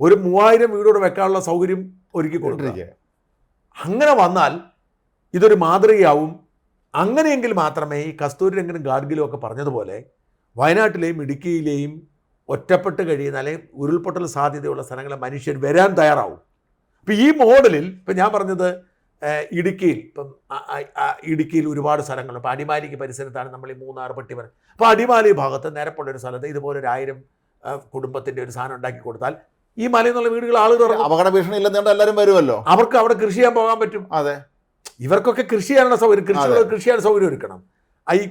ഒരു മൂവായിരം വീടോട് വെക്കാനുള്ള സൗകര്യം ഒരുക്കി കൊടുക്കുക. അങ്ങനെ വന്നാൽ ഇതൊരു മാതൃകയാവും. അങ്ങനെയെങ്കിൽ മാത്രമേ ഈ കസ്തൂരി രംഗനും ഗാഡ്ഗിലും ഒക്കെ പറഞ്ഞതുപോലെ വയനാട്ടിലെയും ഇടുക്കിയിലെയും ഒറ്റപ്പെട്ട് കഴിയുന്ന അല്ലെങ്കിൽ ഉരുൾപൊട്ടൽ സാധ്യതയുള്ള സ്ഥലങ്ങളെ മനുഷ്യർ വരാൻ തയ്യാറാവും. ഇപ്പം ഈ മോഡലിൽ ഇപ്പം ഞാൻ പറഞ്ഞത് ഇടുക്കിയിൽ ഇപ്പം ഇടുക്കിയിൽ ഒരുപാട് സ്ഥലങ്ങളുണ്ട് ഇപ്പം അടിമാലിക്ക് പരിസരത്താണ് നമ്മൾ ഈ മൂന്നാർ പട്ടിമല അപ്പോൾ അടിമാലി ഭാഗത്ത് നിരപ്പുള്ള ഒരു സ്ഥലത്ത് ഇതുപോലെ ഒരു ആയിരം കുടുംബത്തിന്റെ ഒരു സാധനം ഉണ്ടാക്കി കൊടുത്താൽ ഈ മലയിൽ നിന്നുള്ള വീടുകൾ ആളുകൾ. അപകട ഭീഷണി ഇല്ലെന്നുകൊണ്ട് എല്ലാവരും വരുമല്ലോ? അവർക്ക് അവിടെ കൃഷി ചെയ്യാൻ പോകാൻ പറ്റും. അതെ. ഇവർക്കൊക്കെ കൃഷി ചെയ്യാനുള്ള സൗകര്യം. കൃഷി. കൃഷി ചെയ്യാൻ സൗകര്യം ഒരുക്കണം. ഈ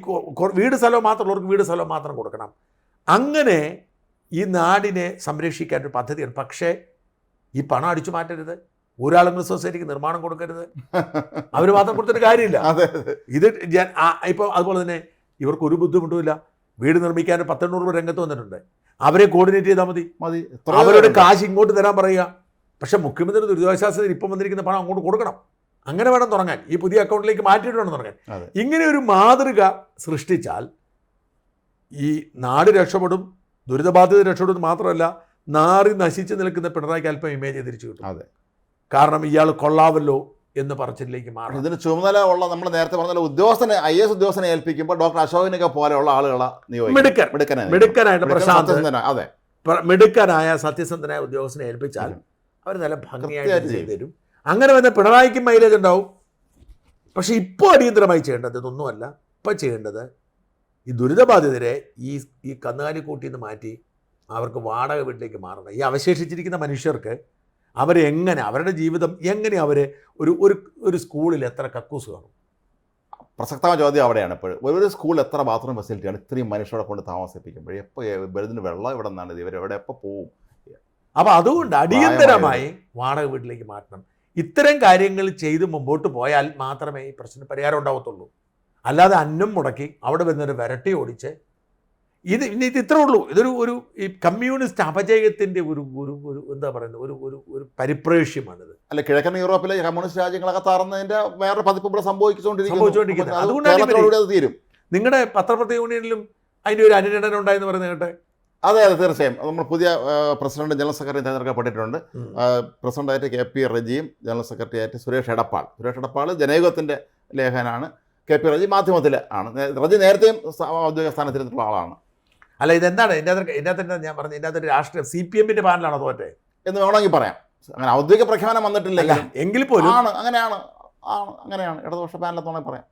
വീട് സ്ഥലം മാത്രമുള്ളവർക്ക് വീട് സ്ഥലം മാത്രം കൊടുക്കണം. അങ്ങനെ ഈ നാടിനെ സംരക്ഷിക്കാൻ ഒരു പദ്ധതിയാണ്. പക്ഷേ ഈ പണം അടിച്ചു മാറ്റരുത്. ഒരാളെങ്കിലും സൊസൈറ്റിക്ക് നിർമ്മാണം കൊടുക്കരുത്. അവർ മാത്രം കൊടുത്തിട്ട് കാര്യമില്ല. ഇത് ഞാൻ ഇപ്പോൾ അതുപോലെ തന്നെ ഇവർക്ക് ഒരു ബുദ്ധിമുട്ടുമില്ല. വീട് നിർമ്മിക്കാൻ പത്തെണ്ണൂറ് രൂപ രംഗത്ത് വന്നിട്ടുണ്ട്. അവരെ കോർഡിനേറ്റ് ചെയ്താൽ മതി. മതി. അവരോട്. കാശ് ഇങ്ങോട്ട് തരാൻ പറയുക. പക്ഷെ മുഖ്യമന്ത്രി ദുരിതാശ്വാസത്തിൽ ഇപ്പം വന്നിരിക്കുന്ന പണം അങ്ങോട്ട് കൊടുക്കണം. അങ്ങനെ വേണം തുടങ്ങാൻ. ഈ പുതിയ അക്കൗണ്ടിലേക്ക് മാറ്റിയിട്ട് വേണം തുടങ്ങാൻ. ഇങ്ങനെ ഒരു മാതൃക സൃഷ്ടിച്ചാൽ ഈ നാട് രക്ഷപ്പെടും ദുരിതബാധിത രക്ഷപ്പെടും മാത്രമല്ല നാറി നശിച്ചു നിൽക്കുന്ന പിണറായിക്ക് അല്പം ഇമേജ് തിരിച്ചു കിട്ടും. അതെ. കാരണം ഇയാൾ കൊള്ളാവല്ലോ. എന്ന് പറച്ചിലേക്ക് മാറും. ഇതിന് ചുമതല ഉള്ള നമ്മൾ നേരത്തെ പറഞ്ഞ ഉദ്യോഗസ്ഥനെ ഐ എസ് ഉദ്യോഗസ്ഥനെ ഏൽപ്പിക്കുമ്പോൾ ഡോക്ടർ അശോകനൊക്കെ പോലെയുള്ള ആളുകളെ മിടുക്കൻ. മിടുക്കനെ മിടുക്കനായിട്ട് പ്രശാന്ത്. അതെ. മിടുക്കനായ സത്യസന്ധനായ ഉദ്യോഗസ്ഥനെ ഏൽപ്പിച്ചാൽ അവർ നല്ല ഭംഗിയായിട്ട് ചെയ്തുതരും ചെയ്തു തരും? അങ്ങനെ വന്ന പിണറായിക്ക് മൈലേജ് ഉണ്ടാവും. പക്ഷെ ഇപ്പോൾ അടിയന്തരമായി ചെയ്യേണ്ടത് ഇതൊന്നുമല്ല. ഇപ്പം ചെയ്യേണ്ടത് ഈ ദുരിതബാധിതരെ ഈ ഈ കന്നുകാലിക്കൂട്ടിൽ നിന്ന് മാറ്റി അവർക്ക് വാടക വീട്ടിലേക്ക് മാറണം. ഈ അവശേഷിച്ചിരിക്കുന്ന മനുഷ്യർക്ക് അവരെങ്ങനെ അവരുടെ ജീവിതം എങ്ങനെ അവർ ഒരു ഒരു ഒരു സ്കൂളിൽ എത്ര കക്കൂസ് കാണും? പ്രസക്തമായ ചോദ്യം അവിടെയാണ്. ഇപ്പോൾ ഒരു സ്കൂളിൽ എത്ര ബാത്റൂം ഫെസിലിറ്റിയാണ് ഇത്രയും മനുഷ്യരെ കൊണ്ട് താമസിപ്പിക്കുമ്പോൾ എപ്പോൾ വരുന്നതിന് വെള്ളം ഇവിടെ നിന്നാണ് ഇവർ എവിടെ എപ്പോൾ പോവും? അപ്പോൾ അതുകൊണ്ട് അടിയന്തരമായി വാടക വീട്ടിലേക്ക് മാറ്റണം. ഇത്തരം കാര്യങ്ങൾ ചെയ്ത് മുമ്പോട്ട് പോയാൽ മാത്രമേ ഈ പ്രശ്നം പരിഹാരം ഉണ്ടാവത്തുള്ളൂ. അല്ലാതെ അന്നം മുടക്കി അവിടെ വരുന്നൊരു വരട്ടി ഓടിച്ച് ഇത് ഇനി ഇത് ഇത്രേ ഉള്ളൂ. ഇതൊരു ഒരു ഈ കമ്മ്യൂണിസ്റ്റ് അപജയത്തിന്റെ ഒരു ഒരു ഒരു എന്താ പറയുന്നത്? ഒരു ഒരു ഒരു പരിപ്രേഷ്യമാണിത് അല്ല കിഴക്കൻ യൂറോപ്പിലെ കമ്മ്യൂണിസ്റ്റ് രാജ്യങ്ങളൊക്കെ തറന്നതിന്റെ വേറെ പതിപ്പ് ഇവിടെ സംഭവിച്ചുകൊണ്ടിരിക്കുന്നു. സംഭവിച്ചുകൊണ്ടിരിക്കുന്നത്. അതുകൊണ്ടാണ് തീരും. നിങ്ങളുടെ പത്രപ്രതി യൂണിയനിലും അതിന്റെ ഒരു അനുരണനം ഉണ്ടായെന്ന് പറയുന്നത് കേട്ടെ? അതെ അതെ തീർച്ചയായും. നമ്മൾ പുതിയ പ്രസിഡന്റ് ജനറൽ സെക്രട്ടറി തിരഞ്ഞെടുക്കപ്പെട്ടിട്ടുണ്ട്. പ്രസിഡന്റായിട്ട് കെ പി റജിയും ജനറൽ സെക്രട്ടറി ആയിട്ട് സുരേഷ് എടപ്പാൾ. സുരേഷ് എടപ്പാൾ ജനയുഗത്തിന്റെ ലേഖനാണ് കെ പി റജി മാധ്യമത്തിൽ ആണ്. റജി നേരത്തെയും ഔദ്യോഗിക സ്ഥാനത്തിരുന്നിട്ടുള്ള ആളാണ്. അല്ല ഇതെന്താണ്? ഇതിന്റെ അകത്ത് ഇതിന്റെ അകത്ത് ഞാൻ പറഞ്ഞു ഇതിന്റെ അകത്ത് രാഷ്ട്രീയം സി പി എമ്മിന്റെ പാനലാണോ തോറ്റെ എന്ന് വേണമെങ്കിൽ പറയാം. അങ്ങനെ ഔദ്യോഗിക പ്രഖ്യാപനം വന്നിട്ടില്ല എങ്കിൽ പോലും ആണ് അങ്ങനെയാണ് ആണ് അങ്ങനെയാണ്. ഇടതുപക്ഷ പാനലെന്ന് പറയാം.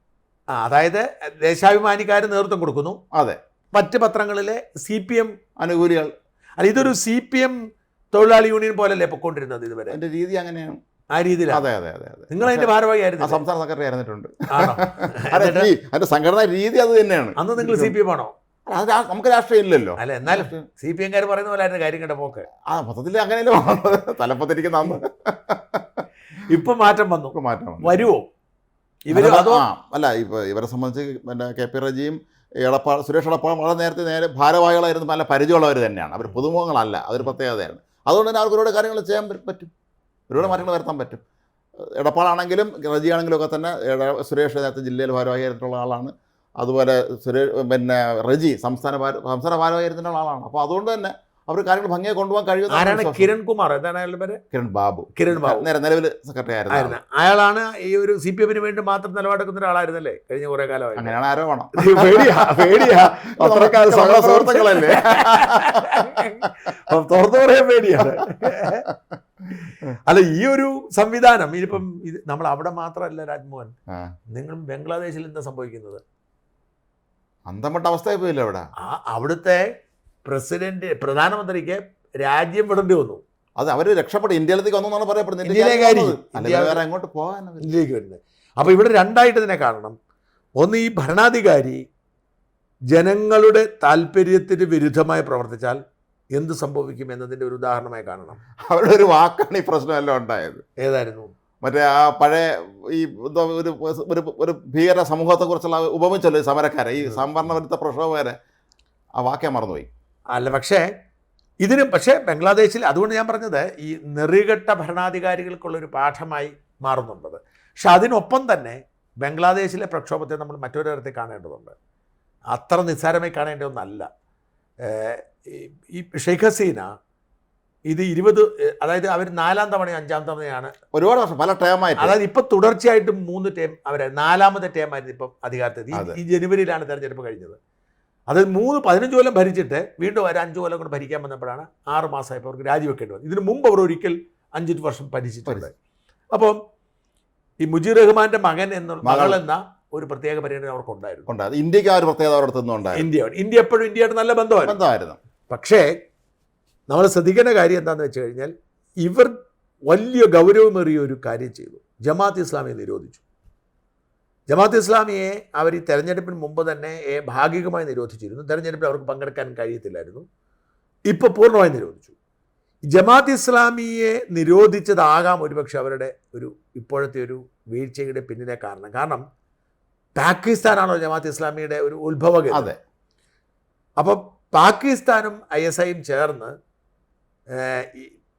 ആ, അതായത് ദേശാഭിമാനിക്കാർ നേതൃത്വം കൊടുക്കുന്നു. അതെ. മറ്റ് പത്രങ്ങളിലെ സി പി എം അനുകൂലികൾ. അല്ല ഇതൊരു സി പി എം തൊഴിലാളി യൂണിയൻ പോലല്ലേ പൊക്കോണ്ടിരുന്നത് ഇതുവരെ? എന്റെ രീതി അങ്ങനെയാണ്. ആ രീതിയിലാണ് അതെ അതെ അതെ അതെ. നിങ്ങൾ അതിന്റെ ഭാരവാഹി ആയിരുന്നു സംസ്ഥാന സെക്രട്ടറി ആയിരുന്നിട്ടുണ്ട്. അതിന്റെ സംഘടനാ രീതി അത് തന്നെയാണ്. അന്ന് നിങ്ങൾ സി പി എം ആണോ? അത് നമുക്ക് രാഷ്ട്രീയം ഇല്ലല്ലോ. അല്ല എന്നാലും സി പി എംകാർ പറയുന്ന പോലെ ആയിരുന്നു കാര്യം കണ്ട പോക്ക് ആ മൊത്തത്തിൽ അങ്ങനെയല്ലോ തലപ്പത്തിരിക്കുന്ന അന്ന്. ഇപ്പൊ മാറ്റം വന്നു. മാറ്റം. വരുവോ? ഇവർ അല്ല, ഇപ്പൊ ഇവരെ സംബന്ധിച്ച് പിന്നെ കെ പി റജിയും എടപ്പാൾ സുരേഷ് എടപ്പാൾ വളരെ നേരത്തെ നേരെ ഭാരവാഹികളായിരുന്നു നല്ല പരിചയമുള്ളവർ തന്നെയാണ്. അവർ പുതുമുഖങ്ങളല്ല അതൊരു പ്രത്യേകതയാണ് അതുകൊണ്ട് തന്നെ അവർക്ക് ഒരുപാട് കാര്യങ്ങൾ ചെയ്യാൻ പറ്റും. ഒരുപാട് മാറ്റങ്ങൾ വരുത്താൻ പറ്റും. എടപ്പാളാണെങ്കിലും റജിയാണെങ്കിലും ഒക്കെ തന്നെ സുരേഷ് നേരത്തെ ജില്ലയിൽ ഭാരവാഹിയായിട്ടുള്ള ആളാണ്. അതുപോലെ സുരേഷ് പിന്നെ റജി സംസ്ഥാന സംസ്ഥാന ഭാരവാഹിയായിരുന്ന ആളാണ്. അപ്പോൾ അതുകൊണ്ട് തന്നെ അവർ കാര്യങ്ങൾ ഭംഗിയായി കൊണ്ടുപോകാൻ കഴിയുന്ന ആരാണ്? കിരൺ കുമാർ. എന്താണ് കിരൺ ബാബു. കിരൺ ബാബു. നേരെ നിലവിൽ സെക്രട്ടറി ആയിരുന്നു. അയാളാണ് ഈ ഒരു സി പി എമ്മിന് വേണ്ടി മാത്രം നിലപാടെടുക്കുന്ന ഒരാളായിരുന്നല്ലേ കഴിഞ്ഞ കുറെ കാലമായി? അങ്ങനെയാണ് ആരോപണം സുഹൃത്തുക്കളല്ലേ? തുറന്നു പറയാൻ പേടിയാണ്. അല്ല ഈ ഒരു സംവിധാനം ഇനിയിപ്പം ഇത് നമ്മൾ അവിടെ മാത്രമല്ല രാജ്മോഹൻ. നിങ്ങളും ബംഗ്ലാദേശിൽ എന്താ സംഭവിക്കുന്നത്? അന്തം അവസ്ഥയായി പോയില്ല അവിടെ? ആ അവിടുത്തെ പ്രസിഡന്റ് പ്രധാനമന്ത്രിക്ക് രാജ്യം വിടേണ്ടി വന്നു. അത് അവർ രക്ഷപ്പെട്ടു ഇന്ത്യയിലേക്ക് വന്നു എന്നാണ് പറയപ്പെടുന്നത്. എങ്ങോട്ട് പോകാൻ ഇന്ത്യയിലേക്ക് വരുന്നത്. അപ്പോൾ ഇവിടെ രണ്ടായിട്ട് ഇതിനെ കാണണം. ഒന്ന് ഈ ഭരണാധികാരി ജനങ്ങളുടെ താല്പര്യത്തിന് വിരുദ്ധമായി പ്രവർത്തിച്ചാൽ എന്ത് സംഭവിക്കും എന്നതിന്റെ ഒരു ഉദാഹരണമായി കാണണം. അവരുടെ ഒരു വാക്കാണ് ഈ പ്രശ്നമെല്ലാം ഉണ്ടായത്. ഏതായിരുന്നു? മറ്റേ ആ പഴയ ഈ എന്തോ ഒരു ഒരു ഒരു ഭീകര സമൂഹത്തെ കുറിച്ചുള്ള ഉപമിച്ചല്ലോ ഈ സമരക്കാരെ. ഈ സംവരണ വിരുദ്ധ പ്രക്ഷോഭകരെ. ആ വാക്യം മറന്നുപോയി. അല്ല പക്ഷേ ഇതിന് പക്ഷേ ബംഗ്ലാദേശിൽ അതുകൊണ്ട് ഞാൻ പറഞ്ഞത് ഈ നെറികെട്ട ഭരണാധികാരികൾക്കുള്ളൊരു പാഠമായി മാറുന്നുണ്ടത്. പക്ഷെ അതിനൊപ്പം തന്നെ ബംഗ്ലാദേശിലെ പ്രക്ഷോഭത്തെ നമ്മൾ മറ്റൊരു തരത്തിൽ കാണേണ്ടതുണ്ട്. അത്ര നിസ്സാരമായി കാണേണ്ട ഒന്നല്ല ഈ ഷെയ്ഖ് ഹസീന ഇത് ഇരുപത് അതായത് അവർ നാലാം തവണയും അഞ്ചാം തവണയാണ്. ഒരുപാട് വർഷം പല ടേം ടേമായിട്ട് അതായത് ഇപ്പൊ തുടർച്ചയായിട്ട് മൂന്ന് ടേം അവരെ നാലാമത്തെ ടേമായിരുന്നു ഇപ്പം അധികാരത്തിൽ. ഈ ജനുവരിയിലാണ് തെരഞ്ഞെടുപ്പ് കഴിഞ്ഞത്. അത് മൂന്ന് പതിനഞ്ച് കൊല്ലം ഭരിച്ചിട്ട് വീണ്ടും അവർ അഞ്ച് കൊല്ലം കൂടെ ഭരിക്കാൻ വന്നപ്പോഴാണ് ആറ് മാസമായപ്പോൾ അവർക്ക് രാജിവെക്കേണ്ടി വന്നത്. ഇതിനു മുമ്പ് അവർ ഒരിക്കൽ അഞ്ചു വർഷം ഭരിച്ചിട്ടുണ്ട്. അപ്പം ഈ മുജീർ റഹ്മാന്റെ മകൻ എന്നുള്ള മകൾ. എന്ന ഒരു പ്രത്യേക പരിഗണന അവർക്ക് ഉണ്ടായിരുന്നു. ഇന്ത്യയ്ക്ക് ആ ഒരു പ്രത്യേകത അവരുടെ ഇന്ത്യ ഇന്ത്യ എപ്പോഴും ഇന്ത്യയായിട്ട് നല്ല ബന്ധമായിരുന്നു. പക്ഷേ നമ്മൾ ശ്രദ്ധിക്കേണ്ട കാര്യം എന്താണെന്ന് വെച്ച് കഴിഞ്ഞാൽ ഇവർ വലിയ ഗൗരവമേറിയ ഒരു കാര്യം ചെയ്തു. ജമാഅത്ത് ഇസ്ലാമിയെ നിരോധിച്ചു. ജമാഅത്ത് ഇസ്ലാമിയെ അവർ ഈ തെരഞ്ഞെടുപ്പിന് മുമ്പ് തന്നെ ഭാഗികമായി നിരോധിച്ചിരുന്നു. തെരഞ്ഞെടുപ്പിൽ അവർക്ക് പങ്കെടുക്കാൻ കഴിയത്തില്ലായിരുന്നു. ഇപ്പോൾ പൂർണമായി നിരോധിച്ചു. ജമാഅത്ത് ഇസ്ലാമിയെ നിരോധിച്ചതാകാം ഒരുപക്ഷെ അവരുടെ ഒരു ഇപ്പോഴത്തെ ഒരു വീഴ്ചയുടെ പിന്നിലെ കാരണം. കാരണം പാകിസ്ഥാനാണോ ജമാഅത്ത് ഇസ്ലാമിയുടെ ഒരു ഉത്ഭവ? അതെ. അപ്പോൾ പാകിസ്ഥാനും ഐ എസ് ഐയും ചേർന്ന്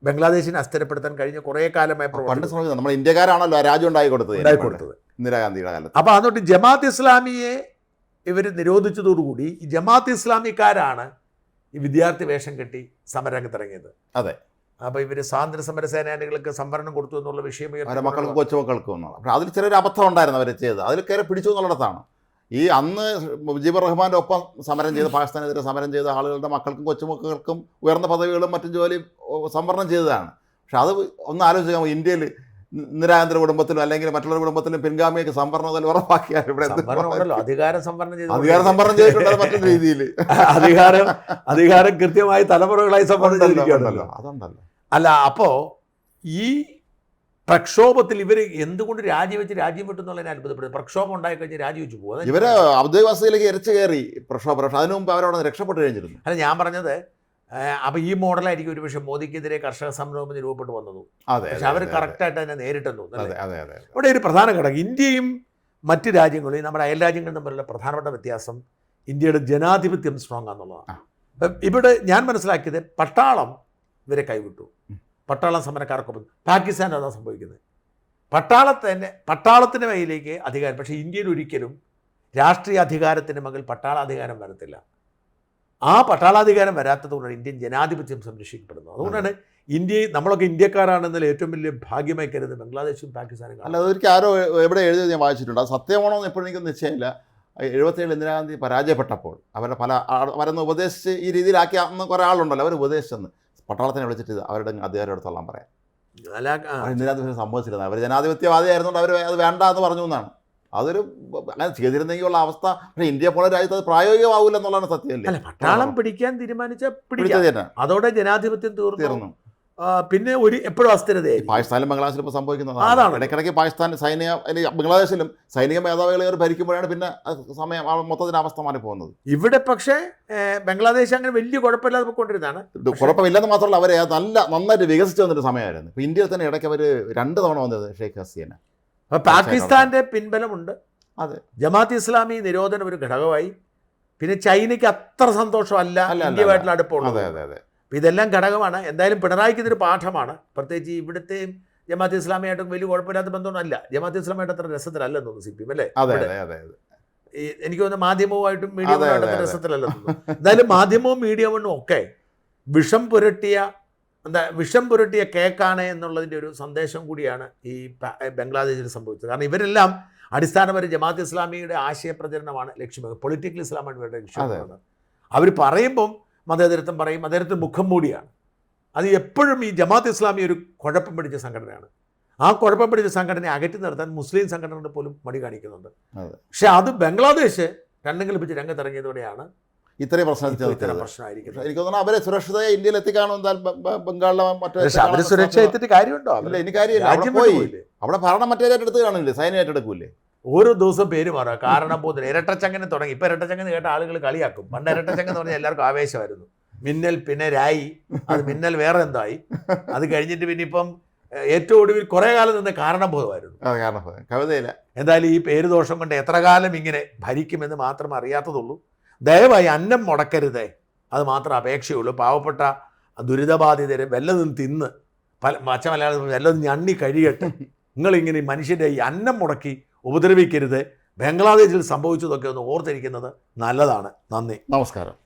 ബംഗ്ലാദേശിനെ അസ്ഥിരപ്പെടുത്താൻ കഴിഞ്ഞ കുറേ കാലമായി പണ്ട് നമ്മൾ ഇന്ത്യക്കാരാണല്ലോ രാജ്യം ഉണ്ടായി കൊടുത്തത് ഉണ്ടായി കൊടുത്തത്. ഇന്ദിരാഗാന്ധിയുടെ കാലത്ത്. അപ്പോൾ അതുകൊണ്ട് ജമാത്ത് ഇസ്ലാമിയെ ഇവർ നിരോധിച്ചതോടുകൂടി ഈ ജമാഅത്ത് ഇസ്ലാമിക്കാരാണ് ഈ വിദ്യാർത്ഥി വേഷം കെട്ടി സമരരംഗത്തിറങ്ങിയത്. അതെ. അപ്പോൾ ഇവർ സ്വാതന്ത്ര്യ സമര സേനാനികൾക്ക് സംവരണം കൊടുത്തു എന്നുള്ള വിഷയം മക്കൾക്കും കൊച്ചുമക്കൾക്കും എന്നുള്ള അതിൽ ചെറിയൊരു അബദ്ധം ഉണ്ടായിരുന്നു അവർ ചെയ്തത്. അതിൽ കയറി പിടിച്ചു എന്നുള്ളിടത്താണ്. ഈ അന്ന് മുജീബുർ റഹ്മാന്റെ ഒപ്പം സമരം ചെയ്ത പാകിസ്ഥാനെതിരെ സമരം ചെയ്ത ആളുകളുടെ മക്കൾക്കും കൊച്ചുമക്കൾക്കും ഉയർന്ന പദവികളും മറ്റും ജോലി സംവരണം ചെയ്തതാണ്. പക്ഷെ അത് ഒന്ന് ആലോചിക്കാം ഇന്ത്യയിൽ ഇന്ദിരാഗാന്ധി കുടുംബത്തിലും അല്ലെങ്കിൽ മറ്റുള്ള കുടുംബത്തിലും പിൻഗാമിയൊക്കെ സംവരണം തന്നെ ഉറപ്പാക്കിയാൽ ഇവിടെ അധികാരം സംവരണം ചെയ്തു അധികാര സംവരണം ചെയ്തിട്ടുണ്ട് മറ്റൊരു രീതിയിൽ അധികാരം അധികാരം കൃത്യമായി തലമുറകളായി സംവരണം ചെയ്തിരിക്കുകയാണല്ലോ. അതുണ്ടല്ലോ. അല്ല അപ്പോൾ ഈ പ്രക്ഷോഭത്തിൽ ഇവർ എന്തുകൊണ്ട് രാജിവെച്ച് രാജ്യം വിട്ടെന്നുള്ളതിനെ അത്ഭുതപ്പെടുന്നത് പ്രക്ഷോഭം ഉണ്ടായിക്കഴിഞ്ഞാൽ രാജിവെച്ച് പോകും. ഞാൻ ഇവർ പറഞ്ഞത്. ഔദ്യോഗികവാസിയിലേക്ക് ഇരച്ചു കയറി. പ്രക്ഷോഭ പക്ഷെ അതിനു മുമ്പ് അവരവിടെ രക്ഷപ്പെട്ട് കഴിഞ്ഞിരുന്നു. അല്ല ഞാൻ പറഞ്ഞത് അപ്പോൾ ഈ മോഡലായിരിക്കും ഒരുപക്ഷെ മോദിക്കെതിരെ കർഷക സംരംഭം രൂപപ്പെട്ട് വന്നത്. പക്ഷെ അവർ കറക്റ്റായിട്ട് തന്നെ നേരിട്ടെന്നു ഇവിടെ ഒരു പ്രധാന ഘടകം ഇന്ത്യയും മറ്റ് രാജ്യങ്ങളും നമ്മുടെ അയൽ രാജ്യങ്ങളും തമ്മിലുള്ള പ്രധാനപ്പെട്ട വ്യത്യാസം ഇന്ത്യയുടെ ജനാധിപത്യം സ്ട്രോങ് ആണെന്നുള്ളതാണ്. ഇവിടെ ഞാൻ മനസ്സിലാക്കിയത് പട്ടാളം ഇവരെ കൈവിട്ടു. പട്ടാളം സമരക്കാർക്കൊപ്പം പാകിസ്ഥാൻ അതാ സംഭവിക്കുന്നത്. പട്ടാളത്തിന്റെ പട്ടാളത്തിന്റെ കയ്യിലേക്ക് അധികാരം പക്ഷേ ഇന്ത്യയിൽ ഒരിക്കലും രാഷ്ട്രീയ അധികാരത്തിന്റെ മകൾ പട്ടാളാധികാരം വരത്തില്ല. ആ പട്ടാളാധികാരം വരാത്തതുകൊണ്ടാണ് ഇന്ത്യൻ ജനാധിപത്യം സംരക്ഷിക്കപ്പെടുന്നത്. അതുകൊണ്ടാണ് ഇന്ത്യ നമ്മളൊക്കെ ഇന്ത്യക്കാരാണെന്നതിൽ ഏറ്റവും വലിയ ഭാഗ്യമായി കരുതുന്നത് ബംഗ്ലാദേശും പാകിസ്ഥാനും അല്ല. അതൊരിക്കൽ ആരോ എവിടെ എഴുതി ഞാൻ വായിച്ചിട്ടുണ്ട്. അത് സത്യമാണോ എന്ന് എപ്പോഴെങ്കിലും നിശ്ചയമില്ല. എഴുപത്തേഴ് ഇന്ദിരാഗാന്ധി പരാജയപ്പെട്ടപ്പോൾ അവരെ പല അവരെന്ന് അവരൊന്ന് ഉപദേശിച്ച് ഈ രീതിയിലാക്കി അന്ന് കുറേ ആളുണ്ടല്ലോ അവർ ഉപദേശിച്ചെന്ന്. പട്ടാളത്തിനെ വിളിച്ചിട്ട് അവരുടെ അധികാരം എടുത്തോളാൻ പറയാം. ഇന്ദിരാഗാന്ധി സംഭവിച്ചിരുന്നത്. അവർ ജനാധിപത്യവാദിയായിരുന്നുകൊണ്ട് അവർ അത് വേണ്ട എന്ന് പറഞ്ഞു എന്നാണ്. അതൊരു അങ്ങനെ ചെയ്തിരുന്നെങ്കിൽ ഉള്ള അവസ്ഥ പക്ഷേ ഇന്ത്യ പോലെ രാജ്യത്ത് അത് പ്രായോഗികമാവില്ല എന്നുള്ളതാണ് സത്യമല്ലേ അല്ല? പട്ടാളം പിടിക്കാൻ തീരുമാനിച്ച പിടിച്ചത് അതോടെ ജനാധിപത്യം തീർന്നു. പിന്നെ ഒരു എപ്പോഴും ഈ പാകിസ്ഥാനിലും ബംഗ്ലാദേശിലും ഇപ്പോൾ സംഭവിക്കുന്നത് അതാണ്. ഇടയ്ക്കിടയ്ക്ക് പാകിസ്ഥാൻ സൈനിക അല്ലെങ്കിൽ ബംഗ്ലാദേശിലും സൈനിക മേധാവികൾ ഭരിക്കുമ്പോഴാണ് പിന്നെ സമയം മൊത്തത്തിന് അവസ്ഥ മാറി പോകുന്നത് ഇവിടെ പക്ഷേ ബംഗ്ലാദേശ് അങ്ങനെ വലിയ കുഴപ്പമില്ലാതെ പോയിക്കൊണ്ടിരുന്നതാണ്. കുഴപ്പമില്ലെന്ന് മാത്രമല്ല അവരെ നല്ല നന്നായിട്ട് വികസിച്ചു വന്നൊരു സമയമായിരുന്നു. ഇപ്പോൾ ഇന്ത്യയിൽ തന്നെ ഇടയ്ക്ക് അവർ രണ്ട് തവണ വന്നത് ഷെയ്ഖ് ഹസീന. അപ്പോൾ പാകിസ്ഥാന്റെ പിൻബലമുണ്ട്. അതെ. ജമാഅത്ത് ഇസ്ലാമി നിരോധനം ഒരു ഘടകമായി. പിന്നെ ചൈനയ്ക്ക് അത്ര സന്തോഷമല്ല ഇന്ത്യയുമായിട്ടുള്ള അടുപ്പമുള്ളത് അതെ അതെ അതെ. അപ്പൊ ഇതെല്ലാം ഘടകമാണ്. എന്തായാലും പിണറായിക്ക് ഇതൊരു പാഠമാണ്. പ്രത്യേകിച്ച് ഇവിടുത്തെയും ജമാഅത്ത് ഇസ്ലാമിയായിട്ടും വലിയ കുഴപ്പമില്ലാത്ത ബന്ധമൊന്നുമല്ല. ജമാഅത്ത് ഇസ്ലാമിയായിട്ട് അത്ര രസത്തിലല്ലെന്ന് തോന്നുന്നു സി പി എം അല്ലേ? എനിക്ക് തോന്നുന്നു മാധ്യമവുമായിട്ടും മീഡിയവുമായിട്ടും അതെ, അത്ര രസത്തിലല്ല രസത്തിലല്ലെന്ന് തോന്നുന്നു. എന്തായാലും മാധ്യമവും മീഡിയവും ഒക്കെ വിഷം പുരട്ടിയ എന്താ വിഷം പുരട്ടിയ കേക്കാണ് എന്നുള്ളതിന്റെ ഒരു സന്ദേശം കൂടിയാണ് ഈ ബംഗ്ലാദേശിൽ സംഭവിച്ചത്. കാരണം ഇവരെല്ലാം അടിസ്ഥാനപരം ജമാഅത്ത് ഇസ്ലാമിയുടെ ആശയപ്രചരണമാണ് ലക്ഷ്യം. പൊളിറ്റിക്കൽ ഇസ്ലാമാണ് ഇവരുടെ ലക്ഷ്യം അവർ പറയുമ്പം മതേതരത്വം പറയും മതേതരത്വം മുഖം മൂടിയാണ്. അത് എപ്പോഴും ഈ ജമാഅത്ത് ഇസ്ലാമി ഒരു കുഴപ്പം പിടിച്ച സംഘടനയാണ്. ആ കുഴപ്പം പിടിച്ച സംഘടനയെ അകറ്റി നിർത്താൻ മുസ്ലിം സംഘടനകൾ പോലും മടി കാണിക്കുന്നുണ്ട്. പക്ഷെ അത് ബംഗ്ലാദേശ് രണ്ടും കൽപ്പിച്ച് രംഗത്തിറങ്ങിയതോടെയാണ് ഇത്രയും പ്രശ്നം പ്രശ്നമായിരിക്കുന്നത് എനിക്ക് തോന്നുന്നു അവരെ സുരക്ഷിതയെ ഇന്ത്യയിൽ എത്തിക്കാണോ ബംഗാളിലെ മറ്റേ അവരെ സുരക്ഷ എത്തിയിട്ട് കാര്യമുണ്ടോ? അല്ല ഇനി കാര്യമില്ല. അവിടെ പോയി? അവിടെ ഭരണം മറ്റേ എടുത്ത് കാണില്ലേ സൈന്യം ഏറ്റെടുക്കൂലേ ഓരോ ദിവസം പേര് മാറുക കാരണം പോകുന്നില്ല ഇരട്ടച്ചങ്ങനെ തുടങ്ങി. ഇപ്പൊ ഇരട്ടച്ചങ്ങനെ കേട്ട ആളുകൾ കളിയാക്കും. പണ്ട് ഇരട്ടച്ചങ്ങെന്ന് പറഞ്ഞാൽ എല്ലാവർക്കും ആവേശമായിരുന്നു. മിന്നൽ പിന്നെ രായി അത് മിന്നൽ വേറെ എന്തായി അത് കഴിഞ്ഞിട്ട് പിന്നെ ഇപ്പം ഏറ്റവും ഒടുവിൽ കുറെ കാലം നിന്ന് കാരണബോധമായിരുന്നു. കവിതയില്ല എന്തായാലും ഈ പേര് ദോഷം കൊണ്ട് എത്ര കാലം ഇങ്ങനെ ഭരിക്കുമെന്ന് മാത്രം അറിയാത്തതുള്ളൂ. ദയവായി അന്നം മുടക്കരുതേ. അത് മാത്രം അപേക്ഷയുള്ളൂ. പാവപ്പെട്ട ദുരിതബാധിതരെ വല്ലതും തിന്ന് പല മച്ച മലയാളത്തിൽ വല്ലതും ഞണ്ണി കഴിയട്ടെ. നിങ്ങളിങ്ങനെ മനുഷ്യന്റെ ഈ അന്നം മുടക്കി ഉപദ്രവിക്കരുത്. ബംഗ്ലാദേശിൽ സംഭവിച്ചതൊക്കെ ഒന്ന് ഓർത്തിരിക്കുന്നത് നല്ലതാണ്. നന്ദി. നമസ്കാരം.